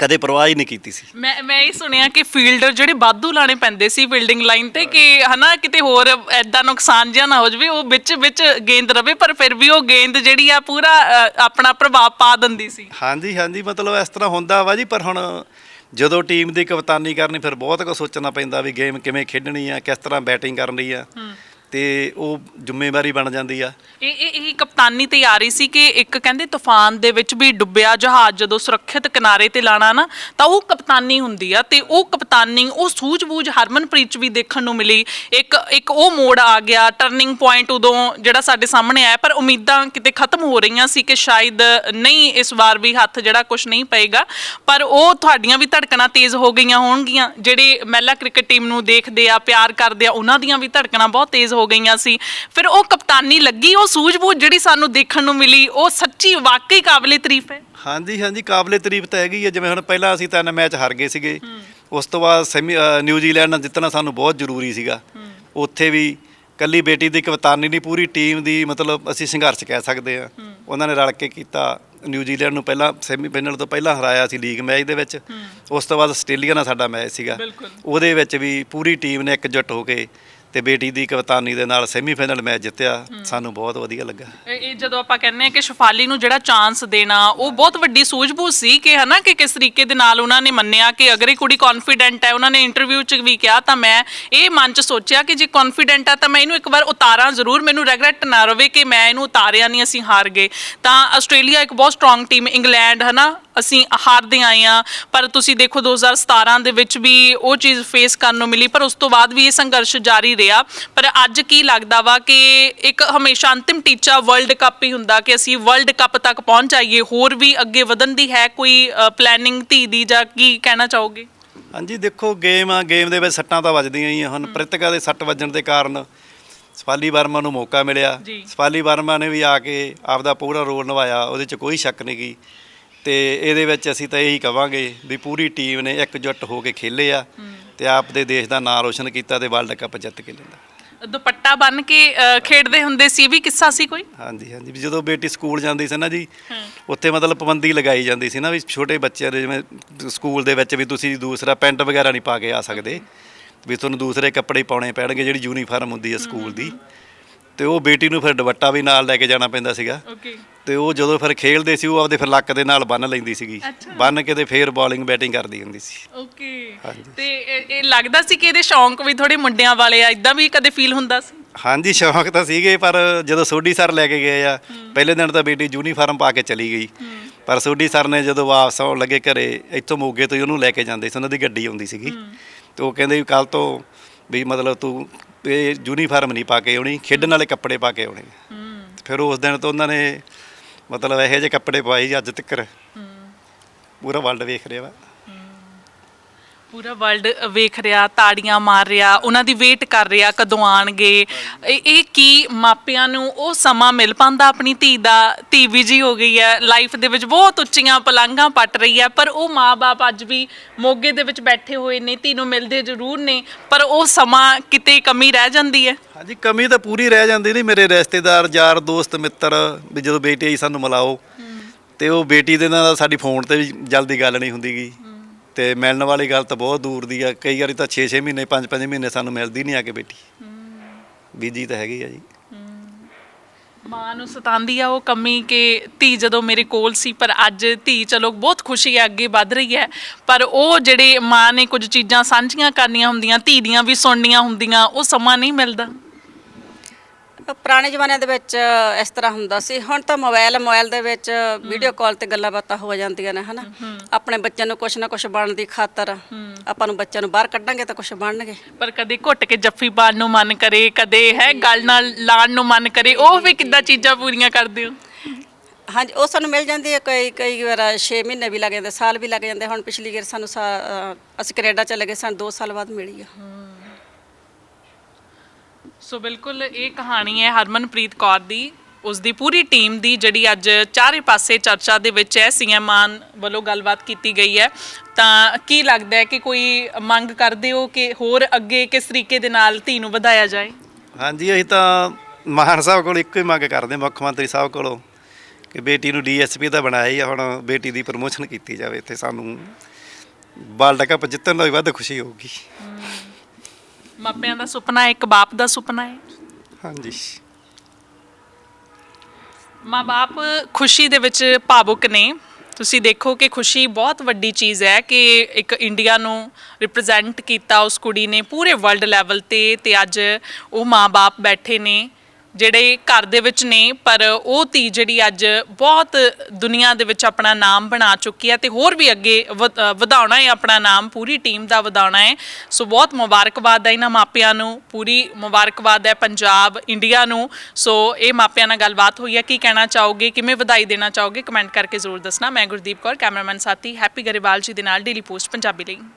ਕਦੇ ਪਰਵਾਹ ਹੀ ਨਹੀਂ ਕੀਤੀ ਸੀ। ਮੈਂ ਮੈਂ ਇਹ ਸੁਣਿਆ ਕਿ ਫੀਲਡਰ ਜਿਹੜੇ ਬਾਦੂ ਲਾਣੇ ਪੈਂਦੇ ਸੀ ਫੀਲਡਿੰਗ ਲਾਈਨ ਤੇ ਕਿ ਹਨਾ ਕਿਤੇ ਹੋਰ ਐਦਾਂ ਨੁਕਸਾਨ ਜਿਹਾ ਨਾ ਹੋ ਜਵੇ ਉਹ ਵਿੱਚ ਵਿੱਚ ਗੇਂਦ ਰਵੇ ਪਰ ਫਿਰ ਵੀ ਉਹ ਗੇਂਦ ਜਿਹੜੀ ਆ ਪੂਰਾ ਅ, ਆਪਣਾ ਪ੍ਰਭਾਵ ਪਾ ਦਿੰਦੀ ਸੀ। ਹਾਂਜੀ ਹਾਂਜੀ ਮਤਲਬ ਇਸ ਤਰ੍ਹਾਂ ਹੁੰਦਾ ਵਾ ਜੀ ਪਰ ਹੁਣ ਜਦੋਂ ਟੀਮ ਦੀ ਕਪਤਾਨੀ ਕਰਨੀ ਫਿਰ ਬਹੁਤ ਕੁਝ ਸੋਚਣਾ ਪੈਂਦਾ ਵੀ ਗੇਮ ਕਿਵੇਂ ਖੇਡਣੀ ਆ ਕਿਸ ਤਰ੍ਹਾਂ ਬੈਟਿੰਗ ਕਰਨੀ ਆ। ਤੇ ਉਹ ਜ਼ਿੰਮੇਵਾਰੀ ਬਣ ਜਾਂਦੀ ਆ। ਇਹ ਇਹ ਇਹ ਕਪਤਾਨੀ ਤੇ ਆ ਰਹੀ ਸੀ ਕਿ ਇੱਕ ਕਹਿੰਦੇ ਤੂਫਾਨ ਦੇ ਵਿੱਚ ਵੀ ਡੁੱਬਿਆ ਜਹਾਜ਼ ਜਦੋਂ ਸੁਰੱਖਿਅਤ ਕਿਨਾਰੇ ਤੇ ਲਾਣਾ ਨਾ, ਤਾਂ ਉਹ ਕਪਤਾਨੀ ਹੁੰਦੀ ਆ ਤੇ ਉਹ ਕਪਤਾਨੀ, ਉਹ ਸੂਝ-ਬੂਝ ਹਰਮਨਪ੍ਰੀਤ ਚ ਵੀ ਦੇਖਣ ਨੂੰ ਮਿਲੀ। ਇੱਕ ਇੱਕ ਉਹ ਮੋੜ ਆ ਗਿਆ ਟਰਨਿੰਗ ਪੁਆਇੰਟ ਉਦੋਂ ਜਿਹੜਾ ਸਾਡੇ ਸਾਹਮਣੇ ਆਇਆ, ਪਰ ਉਮੀਦਾਂ ਕਿਤੇ ਖਤਮ ਹੋ ਰਹੀਆਂ ਸੀ ਕਿ ਸ਼ਾਇਦ ਨਹੀਂ ਇਸ ਵਾਰ ਵੀ ਹੱਥ ਜਿਹੜਾ ਕੁਝ ਨਹੀਂ ਪਏਗਾ। ਪਰ ਉਹ ਤੁਹਾਡੀਆਂ ਵੀ ਧੜਕਣਾ ਤੇਜ਼ ਹੋ ਗਈਆਂ ਹੋਣਗੀਆਂ। ਜਿਹੜੇ ਮਹਿਲਾ ਕ੍ਰਿਕਟ ਟੀਮ ਨੂੰ ਦੇਖਦੇ ਆ, ਪਿਆਰ ਕਰਦੇ ਆ, ਉਹਨਾਂ ਦੀਆਂ ਵੀ ਧੜਕਣਾ ਬਹੁਤ ਤੇਜ਼ ਹੋ ਗਈਆਂ ਸੀ। ਫਿਰ ਉਹ ਕਪਤਾਨੀ ਲੱਗੀ ਉਹ ਸੂਝ-ਬੂਝ ਜਿਹੜੀ ਸਾਨੂੰ ਦੇਖਣ ਨੂੰ ਮਿਲੀ ਉਹ ਸੱਚੀ ਵਾਕਈ ਕਾਬਲੇ ਤਾਰੀਫ ਹੈ। ਹਾਂਜੀ ਹਾਂਜੀ ਕਾਬਲੇ ਤਾਰੀਫ ਤਾਂ ਹੈਗੀ ਹੈ। ਜਿਵੇਂ ਹੁਣ ਪਹਿਲਾਂ ਅਸੀਂ ਤਿੰਨ ਮੈਚ ਹਾਰ ਗਏ ਸੀਗੇ। ਉਸ ਤੋਂ ਬਾਅਦ ਸੈਮੀ ਅ, ਨਿਊਜ਼ੀਲੈਂਡ ਨਾਲ ਜਿੱਤਣਾ ਸਾਨੂੰ ਬਹੁਤ ਜ਼ਰੂਰੀ ਸੀਗਾ। ਉੱਥੇ ਵੀ ਕੱਲੀ ਬੇਟੀ ਦੀ ਕਪਤਾਨੀ ਨਹੀਂ ਪੂਰੀ ਟੀਮ ਦੀ ਮਤਲਬ ਅਸੀਂ ਸੰਘਰਸ਼ ਕਹਿ ਸਕਦੇ ਆ ਉਹਨਾਂ ਨੇ ਰਲ ਕੇ ਕੀਤਾ। ਨਿਊਜ਼ੀਲੈਂਡ ਨੂੰ ਪਹਿਲਾਂ ਸੈਮੀਫਾਈਨਲ ਤੋਂ ਪਹਿਲਾਂ ਹਰਾਇਆ ਸੀ ਲੀਗ ਮੈਚ ਦੇ ਵਿੱਚ। ਉਸ ਤੋਂ ਬਾਅਦ ਆਸਟ੍ਰੇਲੀਆ ਨਾਲ ਸਾਡਾ ਮੈਚ ਸੀਗਾ। ਬਿਲਕੁਲ। ਉਹਦੇ ਵਿੱਚ ਵੀ ਪੂਰੀ ਟੀਮ ਨੇ ਇਕਜੁੱਟ ਹੋ ਕੇ ਤੇ ਬੇਟੀ ਦੀ ਕਪਤਾਨੀ ਦੇ ਨਾਲ ਸੈਮੀਫਾਈਨਲ ਮੈਚ ਜਿੱਤਿਆ ਸਾਨੂੰ ਬਹੁਤ ਵਧੀਆ ਲੱਗਾ। ਇਹ ਇਹ ਜਦੋਂ ਆਪਾਂ ਕਹਿੰਦੇ ਆ ਕਿ ਸ਼ਫਾਲੀ ਨੂੰ ਜਿਹੜਾ ਚਾਂਸ ਦੇਣਾ ਉਹ ਬਹੁਤ ਵੱਡੀ ਸੂਝ-ਬੂਝ ਸੀ ਕਿ ਹਨਾ ਕਿ ਕਿਸ ਤਰੀਕੇ ਦੇ ਨਾਲ ਉਹਨਾਂ ਨੇ ਮੰਨਿਆ ਕਿ ਅਗਰ ਇਹ ਕੁੜੀ ਕੌਨਫੀਡੈਂਟ ਹੈ ਉਹਨਾਂ ਨੇ ਇੰਟਰਵਿਊ 'ਚ ਵੀ ਕਿਹਾ ਤਾਂ ਮੈਂ ਇਹ ਮਨ 'ਚ ਸੋਚਿਆ ਕਿ ਜੇ ਕੌਨਫੀਡੈਂਟ ਆ ਤਾਂ ਮੈਂ ਇਹਨੂੰ ਇੱਕ ਵਾਰ ਉਤਾਰਾਂ ਜ਼ਰੂਰ। ਮੈਨੂੰ ਰੈਗਰੈਟ ਨਾ ਰਵੇ ਕਿ ਮੈਂ ਇਹਨੂੰ ਉਤਾਰਿਆ ਨਹੀਂ ਅਸੀਂ ਹਾਰ ਗਏ। ਤਾਂ ਆਸਟ੍ਰੇਲੀਆ ਇੱਕ ਬਹੁਤ ਸਟਰੋਂਗ ਟੀਮ ਇੰਗਲੈਂਡ ਹਨਾ ਅਸੀਂ ਹਾਰਦੇ ਆਏ ਆ ਪਰ ਤੁਸੀਂ ਦੇਖੋ 2017 ਦੇ ਵਿੱਚ ਵੀ ਉਹ ਚੀਜ਼ ਫੇਸ ਕਰਨ ਨੂੰ ਮਿਲੀ ਪਰ ਉਸ ਤੋਂ ਬਾਅਦ ਵੀ ਇਹ ਸੰਘਰਸ਼ ਜਾਰੀ ਰਿਹਾ। ਪਰ ਅੱਜ ਕੀ ਲੱਗਦਾ ਵਾ ਕਿ ਇੱਕ ਹਮੇਸ਼ਾ ਅੰਤਿਮ ਟੀਚਾ ਵਰਲਡ ਕੱਪ ਹੀ ਹੁੰਦਾ ਕਿ ਅਸੀਂ ਵਰਲਡ ਕੱਪ ਤੱਕ ਪਹੁੰਚ ਜਾਈਏ ਹੋਰ ਵੀ ਅੱਗੇ ਵਧਣ ਦੀ ਹੈ ਕੋਈ ਪਲੈਨਿੰਗ ਧੀ ਦੀ ਜਾਂ ਕੀ ਕਹਿਣਾ ਚਾਹੋਗੇ? ਹਾਂਜੀ ਦੇਖੋ ਗੇਮ ਆ ਗੇਮ ਦੇ ਵਿੱਚ ਸੱਟਾਂ ਤਾਂ ਵੱਜਦੀਆਂ ਹੀ ਹੁਣ ਪ੍ਰਿਤਕਾ ਦੇ ਸੱਟ ਵੱਜਣ ਦੇ ਕਾਰਨ ਸਫਾਲੀ ਵਰਮਾ ਨੂੰ ਮੌਕਾ ਮਿਲਿਆ। ਸਫਾਲੀ ਵਰਮਾ ਨੇ ਵੀ ਆ ਕੇ ਆਪਦਾ ਪੂਰਾ ਰੋਲ ਨਿਭਾਇਆ ਉਹਦੇ 'ਚ ਕੋਈ ਸ਼ੱਕ ਨਹੀਂ ਗੀ। ਤੇ ਇਹਦੇ ਵਿੱਚ ਅਸੀਂ ਤਾਂ ਇਹੀ ਕਵਾਂਗੇ ਵੀ ਪੂਰੀ ਟੀਮ ਨੇ ਇਕਜੁੱਟ ਹੋ ਕੇ ਖੇਲੇ ਆ ਤੇ ਆਪ ਦੇ ਦੇਸ਼ ਦਾ ਨਾਮ ਰੋਸ਼ਨ ਕੀਤਾ ਤੇ ਵਰਲਡ ਕੱਪ ਜਿੱਤ ਕੇ ਲਿਆਂਦਾ। ਦੁਪੱਟਾ ਬੰਨ ਕੇ ਅ, ਖੇਡਦੇ ਹੁੰਦੇ ਸੀ ਵੀ ਕਿੱਸਾ ਸੀ ਕੋਈ? ਹਾਂਜੀ ਹਾਂਜੀ ਵੀ ਜਦੋਂ ਬੇਟੀ ਸਕੂਲ ਜਾਂਦੀ ਸੀ ਨਾ ਜੀ ਉੱਥੇ ਮਤਲਬ ਪਾਬੰਦੀ ਲਗਾਈ ਜਾਂਦੀ ਸੀ ਨਾ ਵੀ ਛੋਟੇ ਬੱਚਿਆਂ ਦੇ ਜਿਵੇਂ ਸਕੂਲ ਦੇ ਵਿੱਚ ਵੀ ਤੁਸੀਂ ਦੂਸਰਾ ਪੈਂਟ ਵਗੈਰਾ ਨਹੀਂ ਪਾ ਕੇ ਆ ਸਕਦੇ ਵੀ ਤੁਹਾਨੂੰ ਦੂਸਰੇ ਕੱਪੜੇ ਪਾਉਣੇ ਪੈਣਗੇ ਜਿਹੜੀ ਯੂਨੀਫਾਰਮ ਹੁੰਦੀ ਹੈ ਸਕੂਲ ਦੀ। ਤੇ ਉਹ ਬੇਟੀ ਨੂੰ ਫਿਰ ਦੁਪੱਟਾ ਵੀ ਨਾਲ ਲੈ ਕੇ ਜਾਣਾ ਪੈਂਦਾ ਸੀਗਾ। ਓਕੇ ਤੇ ਉਹ ਜਦੋਂ ਫਿਰ ਖੇਲਦੇ ਸੀ ਉਹ ਆਪਦੇ ਫਿਰ ਲੱਕ ਦੇ ਨਾਲ ਬੰਨ ਲੈਂਦੀ ਸੀਗੀ। ਬੰਨ ਕੇ ਤੇ ਫੇਰ ਬੋਲਿੰਗ ਬੈਟਿੰਗ ਕਰਦੀ ਹੁੰਦੀ ਸੀ। ਓਕੇ। ਤੇ ਇਹ ਇਹ ਲੱਗਦਾ ਸੀ ਕਿ ਇਹਦੇ ਸ਼ੌਂਕ ਵੀ ਥੋੜੇ ਮੁੰਡਿਆਂ ਵਾਲੇ ਆ ਇਦਾਂ ਵੀ ਕਦੇ ਫੀਲ ਹੁੰਦਾ ਸੀ? ਹਾਂਜੀ ਸ਼ੌਂਕ ਤਾਂ ਸੀਗੇ ਪਰ ਜਦੋਂ ਸੋਢੀ ਸਰ ਲੈ ਕੇ ਗਏ ਆ ਪਹਿਲੇ ਦਿਨ ਤਾਂ ਬੇਟੀ ਯੂਨੀਫਾਰਮ ਪਾ ਕੇ ਚਲੀ ਗਈ। ਪਰ ਸੋਢੀ ਸਰ ਨੇ ਜਦੋਂ ਵਾਪਸ ਆਉਣ ਲੱਗੇ ਘਰੇ ਇੱਥੋਂ ਮੋਗੇ ਤੋਂ ਉਹਨੂੰ ਲੈ ਕੇ ਜਾਂਦੇ ਸੀ ਉਹਨਾਂ ਦੀ ਗੱਡੀ ਆਉਂਦੀ ਸੀਗੀ। ਤੇ ਉਹ ਕਹਿੰਦੇ ਵੀ ਕੱਲ ਤੋਂ ਵੀ ਮਤਲਬ ਤੂੰ ਇਹ ਯੂਨੀਫਾਰਮ ਨਹੀਂ ਪਾ ਕੇ ਆਉਣੀ ਖੇਡਣ ਵਾਲੇ ਕੱਪੜੇ ਪਾ ਕੇ ਆਉਣੇ। ਫਿਰ ਉਸ ਦਿਨ ਤੋਂ ਉਹਨਾਂ ਨੇ ਮਤਲਬ ਇਹੋ ਜਿਹੇ ਕੱਪੜੇ ਪਾਏ ਅੱਜ ਤੱਕ ਪੂਰਾ ਵਰਲਡ ਵੇਖ ਰਿਹਾ ਵਾ। ਪੂਰਾ ਵਰਲਡ ਵੇਖ ਰਿਹਾ ਤਾੜੀਆਂ ਮਾਰ ਰਿਹਾ ਉਹਨਾਂ ਦੀ ਵੇਟ ਕਰ ਰਿਹਾ ਕਦੋਂ ਆਣਗੇ ਇਹ ਇਹ ਕੀ ਮਾਪਿਆਂ ਨੂੰ ਉਹ ਸਮਾਂ ਮਿਲ ਪਾਂਦਾ ਆਪਣੀ ਧੀ ਦਾ ਧੀ ਵੀ ਜੀ ਹੋ ਗਈ ਹੈ ਲਾਈਫ ਦੇ ਵਿੱਚ ਬਹੁਤ ਉੱਚੀਆਂ ਪਲੰਘਾਂ ਪੱਟ ਰਹੀ ਹੈ ਪਰ ਉਹ ਮਾਪੇ ਅੱਜ ਵੀ ਮੋਗੇ ਦੇ ਵਿੱਚ ਬੈਠੇ ਹੋਏ ਨੇ ਧੀ ਨੂੰ ਮਿਲਦੇ ਜ਼ਰੂਰ ਨੇ ਪਰ ਉਹ ਸਮਾਂ ਕਿਤੇ ਕਮੀ ਰਹਿ ਜਾਂਦੀ ਹੈ? ਹਾਂਜੀ ਕਮੀ ਤਾਂ ਪੂਰੀ ਰਹਿ ਜਾਂਦੀ ਨਹੀਂ। ਮੇਰੇ ਰਿਸ਼ਤੇਦਾਰ ਯਾਰ ਦੋਸਤ ਮਿੱਤਰ ਵੀ ਜਦੋਂ ਬੇਟੀ ਆਈ ਸਾਨੂੰ ਮਿਲਾਓ। ਤੇ ਉਹ ਬੇਟੀ ਦੇ ਨਾਲ ਸਾਡੀ ਫੋਨ ਤੇ ਵੀ ਜਲਦੀ ਗੱਲ ਨਹੀਂ ਹੁੰਦੀਗੀ ਤੇ ਮਿਲਣ ਵਾਲੀ ਗੱਲ ਤਾਂ ਬਹੁਤ ਦੂਰ ਦੀ ਆ। ਕਈ ਵਾਰੀ ਤਾਂ 6-6 ਮਹੀਨੇ 5-5 ਮਹੀਨੇ ਸਾਨੂੰ ਮਿਲਦੀ ਨਹੀਂ ਆ ਕੇ ਬੇਟੀ ਬੀਜੀ ਤਾਂ ਹੈਗੀ ਆ ਜੀ। ਮਾਂ ਨੂੰ ਸਤਾਉਂਦੀ ਆ ਉਹ ਕਮੀ ਕਿ ਧੀ ਜਦੋਂ ਮੇਰੇ ਕੋਲ ਸੀ ਪਰ ਅੱਜ ਧੀ ਚਲੋ ਬਹੁਤ ਖੁਸ਼ੀ ਹੈ ਅੱਗੇ ਵੱਧ ਰਹੀ ਹੈ। ਪਰ ਉਹ ਜਿਹੜੇ ਮਾਂ ਨੇ ਕੁਝ ਚੀਜ਼ਾਂ ਸਾਂਝੀਆਂ ਕਰਨੀਆਂ ਹੁੰਦੀਆਂ ਧੀ ਦੀਆਂ ਵੀ ਸੁਣਨੀਆਂ ਹੁੰਦੀਆਂ ਉਹ ਸਮਾਂ ਨਹੀਂ ਮਿਲਦਾ। ਪੁਰਾਣੇ ਜ਼ਮਾਨੇ ਦੇ ਵਿੱਚ ਇਸ ਤਰ੍ਹਾਂ ਹੁੰਦਾ ਸੀ। ਹੁਣ ਤਾਂ ਮੋਬਾਈਲ ਮੋਬਾਈਲ ਦੇ ਵਿੱਚ ਵੀਡੀਓ ਕਾਲ ਤੇ ਗੱਲਾਂ ਬਾਤਾਂ ਹੋ ਜਾਂਦੀਆਂ ਨੇ ਹਨਾ? ਆਪਣੇ ਬੱਚਿਆਂ ਨੂੰ ਕੁਛ ਨਾ ਕੁਛ ਬਣਨ ਦੀ ਖਾਤਰ ਆਪਾਂ ਨੂੰ ਬੱਚਿਆਂ ਨੂੰ ਬਾਹਰ ਕੱਢਾਂਗੇ ਤਾਂ ਕੁਛ ਬਣਨਗੇ। ਪਰ ਕਦੇ ਘੁੱਟ ਕੇ ਜੱਫੀ ਪਾਣ ਨੂੰ ਮਨ ਕਰੇ ਕਦੇ ਹੈ ਗੱਲ ਨਾਲ ਲਾਣ ਨੂੰ ਮਨ ਕਰੇ ਉਹ ਵੀ ਕਿੱਦਾਂ ਚੀਜ਼ਾਂ ਪੂਰੀਆਂ ਕਰਦੇ ਹੋ? ਹਾਂਜੀ ਉਹ ਸਾਨੂੰ ਮਿਲ ਜਾਂਦੀ ਹੈ ਕਈ ਕਈ ਵਾਰ 6 ਮਹੀਨੇ ਵੀ ਲੱਗ ਜਾਂਦੇ ਸਾਲ ਵੀ ਲੱਗ ਜਾਂਦੇ। ਹੁਣ ਪਿਛਲੀ ਵਾਰ ਸਾਨੂੰ ਅਸੀਂ ਕੈਨੇਡਾ ਚਲੇ ਗਏ ਸਾਨੂੰ 2 ਸਾਲ ਬਾਅਦ ਮਿਲੀ ਆ। ਸੋ ਬਿਲਕੁਲ ਇਹ ਕਹਾਣੀ ਹੈ ਹਰਮਨਪ੍ਰੀਤ ਕੌਰ ਦੀ ਉਸ ਦੀ ਪੂਰੀ ਟੀਮ ਦੀ ਜਿਹੜੀ ਅੱਜ ਚਾਰੇ ਪਾਸੇ ਚਰਚਾ ਦੇ ਵਿੱਚ ਹੈ ਸੀਐਮ ਮਾਨ ਵੱਲੋਂ ਗੱਲਬਾਤ ਕੀਤੀ ਗਈ ਹੈ। ਤਾਂ ਕੀ ਲੱਗਦਾ ਹੈ ਕਿ ਕੋਈ ਮੰਗ ਕਰਦੇ ਹੋ ਕਿ ਹੋਰ ਅੱਗੇ ਕਿਸ ਤਰੀਕੇ ਦੇ ਨਾਲ ਧੀ ਨੂੰ ਵਧਾਇਆ ਜਾਏ? ਹਾਂਜੀ ਅਸੀਂ ਤਾਂ ਮਾਨ ਸਾਹਿਬ ਕੋਲ ਇੱਕੋ ਹੀ ਮੰਗ ਕਰਦੇ ਮੁੱਖ ਮੰਤਰੀ ਸਾਹਿਬ ਕੋਲੋਂ ਕਿ ਬੇਟੀ ਨੂੰ ਡੀਐਸਪੀ ਤਾਂ ਬਣਾਇਆ ਹੀ ਹੁਣ ਬੇਟੀ ਦੀ ਪ੍ਰਮੋਸ਼ਨ ਕੀਤੀ ਜਾਵੇ ਤੇ ਸਾਨੂੰ ਵਰਲਡ ਕੱਪ ਜਿੱਤਣ ਦਾ ਵੀ ਵੱਧ ਖੁਸ਼ੀ ਹੋਊਗੀ। ਮਾਪਿਆਂ ਦਾ ਸੁਪਨਾ ਇੱਕ ਬਾਪ ਦਾ ਸੁਪਨਾ ਹੈ। ਹਾਂਜੀ। ਮਾਂ-ਬਾਪ ਖੁਸ਼ੀ ਦੇ ਵਿੱਚ ਭਾਵੁਕ ਨੇ। ਤੁਸੀਂ ਦੇਖੋ ਕਿ ਖੁਸ਼ੀ ਬਹੁਤ ਵੱਡੀ ਚੀਜ਼ ਹੈ ਕਿ ਇੱਕ ਇੰਡੀਆ ਨੂੰ ਰਿਪਰੈਜ਼ੈਂਟ ਕੀਤਾ ਉਸ ਕੁੜੀ ਨੇ ਪੂਰੇ ਵਰਲਡ ਲੈਵਲ ਤੇ ਤੇ ਅੱਜ ਉਹ ਮਾਂ-ਬਾਪ ਬੈਠੇ ਨੇ। ਜਿਹੜੇ ਘਰ ਦੇ ਵਿੱਚ ਨੇ ਪਰ ਉਹ ਧੀ ਜਿਹੜੀ ਅੱਜ ਬਹੁਤ ਦੁਨੀਆ ਦੇ ਵਿੱਚ ਆਪਣਾ ਨਾਮ ਬਣਾ ਚੁੱਕੀ ਹੈ ਤੇ ਹੋਰ ਵੀ ਅੱਗੇ ਵਧ- ਅ, ਵਧਾਉਣਾ ਹੈ ਆਪਣਾ ਨਾਮ ਪੂਰੀ ਟੀਮ ਦਾ ਵਧਾਉਣਾ ਹੈ। ਸੋ ਬਹੁਤ ਮੁਬਾਰਕਬਾਦ ਹੈ ਇਹਨਾਂ ਮਾਪਿਆਂ ਨੂੰ ਪੂਰੀ ਮੁਬਾਰਕਬਾਦ ਹੈ ਪੰਜਾਬ ਇੰਡੀਆ ਨੂੰ। ਸੋ ਇਹ ਮਾਪਿਆਂ ਨਾਲ ਗੱਲਬਾਤ ਹੋਈ ਹੈ ਕੀ ਕਹਿਣਾ ਚਾਹੋਗੇ ਕਿਵੇਂ ਵਧਾਈ ਦੇਣਾ ਚਾਹੋਗੇ? ਕਮੈਂਟ ਕਰਕੇ ਜ਼ਰੂਰ ਦੱਸਣਾ। ਮੈਂ ਗੁਰਦੀਪ ਕੌਰ ਕੈਮਰਾਮੈਨ ਸਾਥੀ ਹੈਪੀ ਗਰੇਵਾਲ ਜੀ ਦੇ ਨਾਲ ਡੇਲੀ ਪੋਸਟ ਪੰਜਾਬੀ ਲਈ।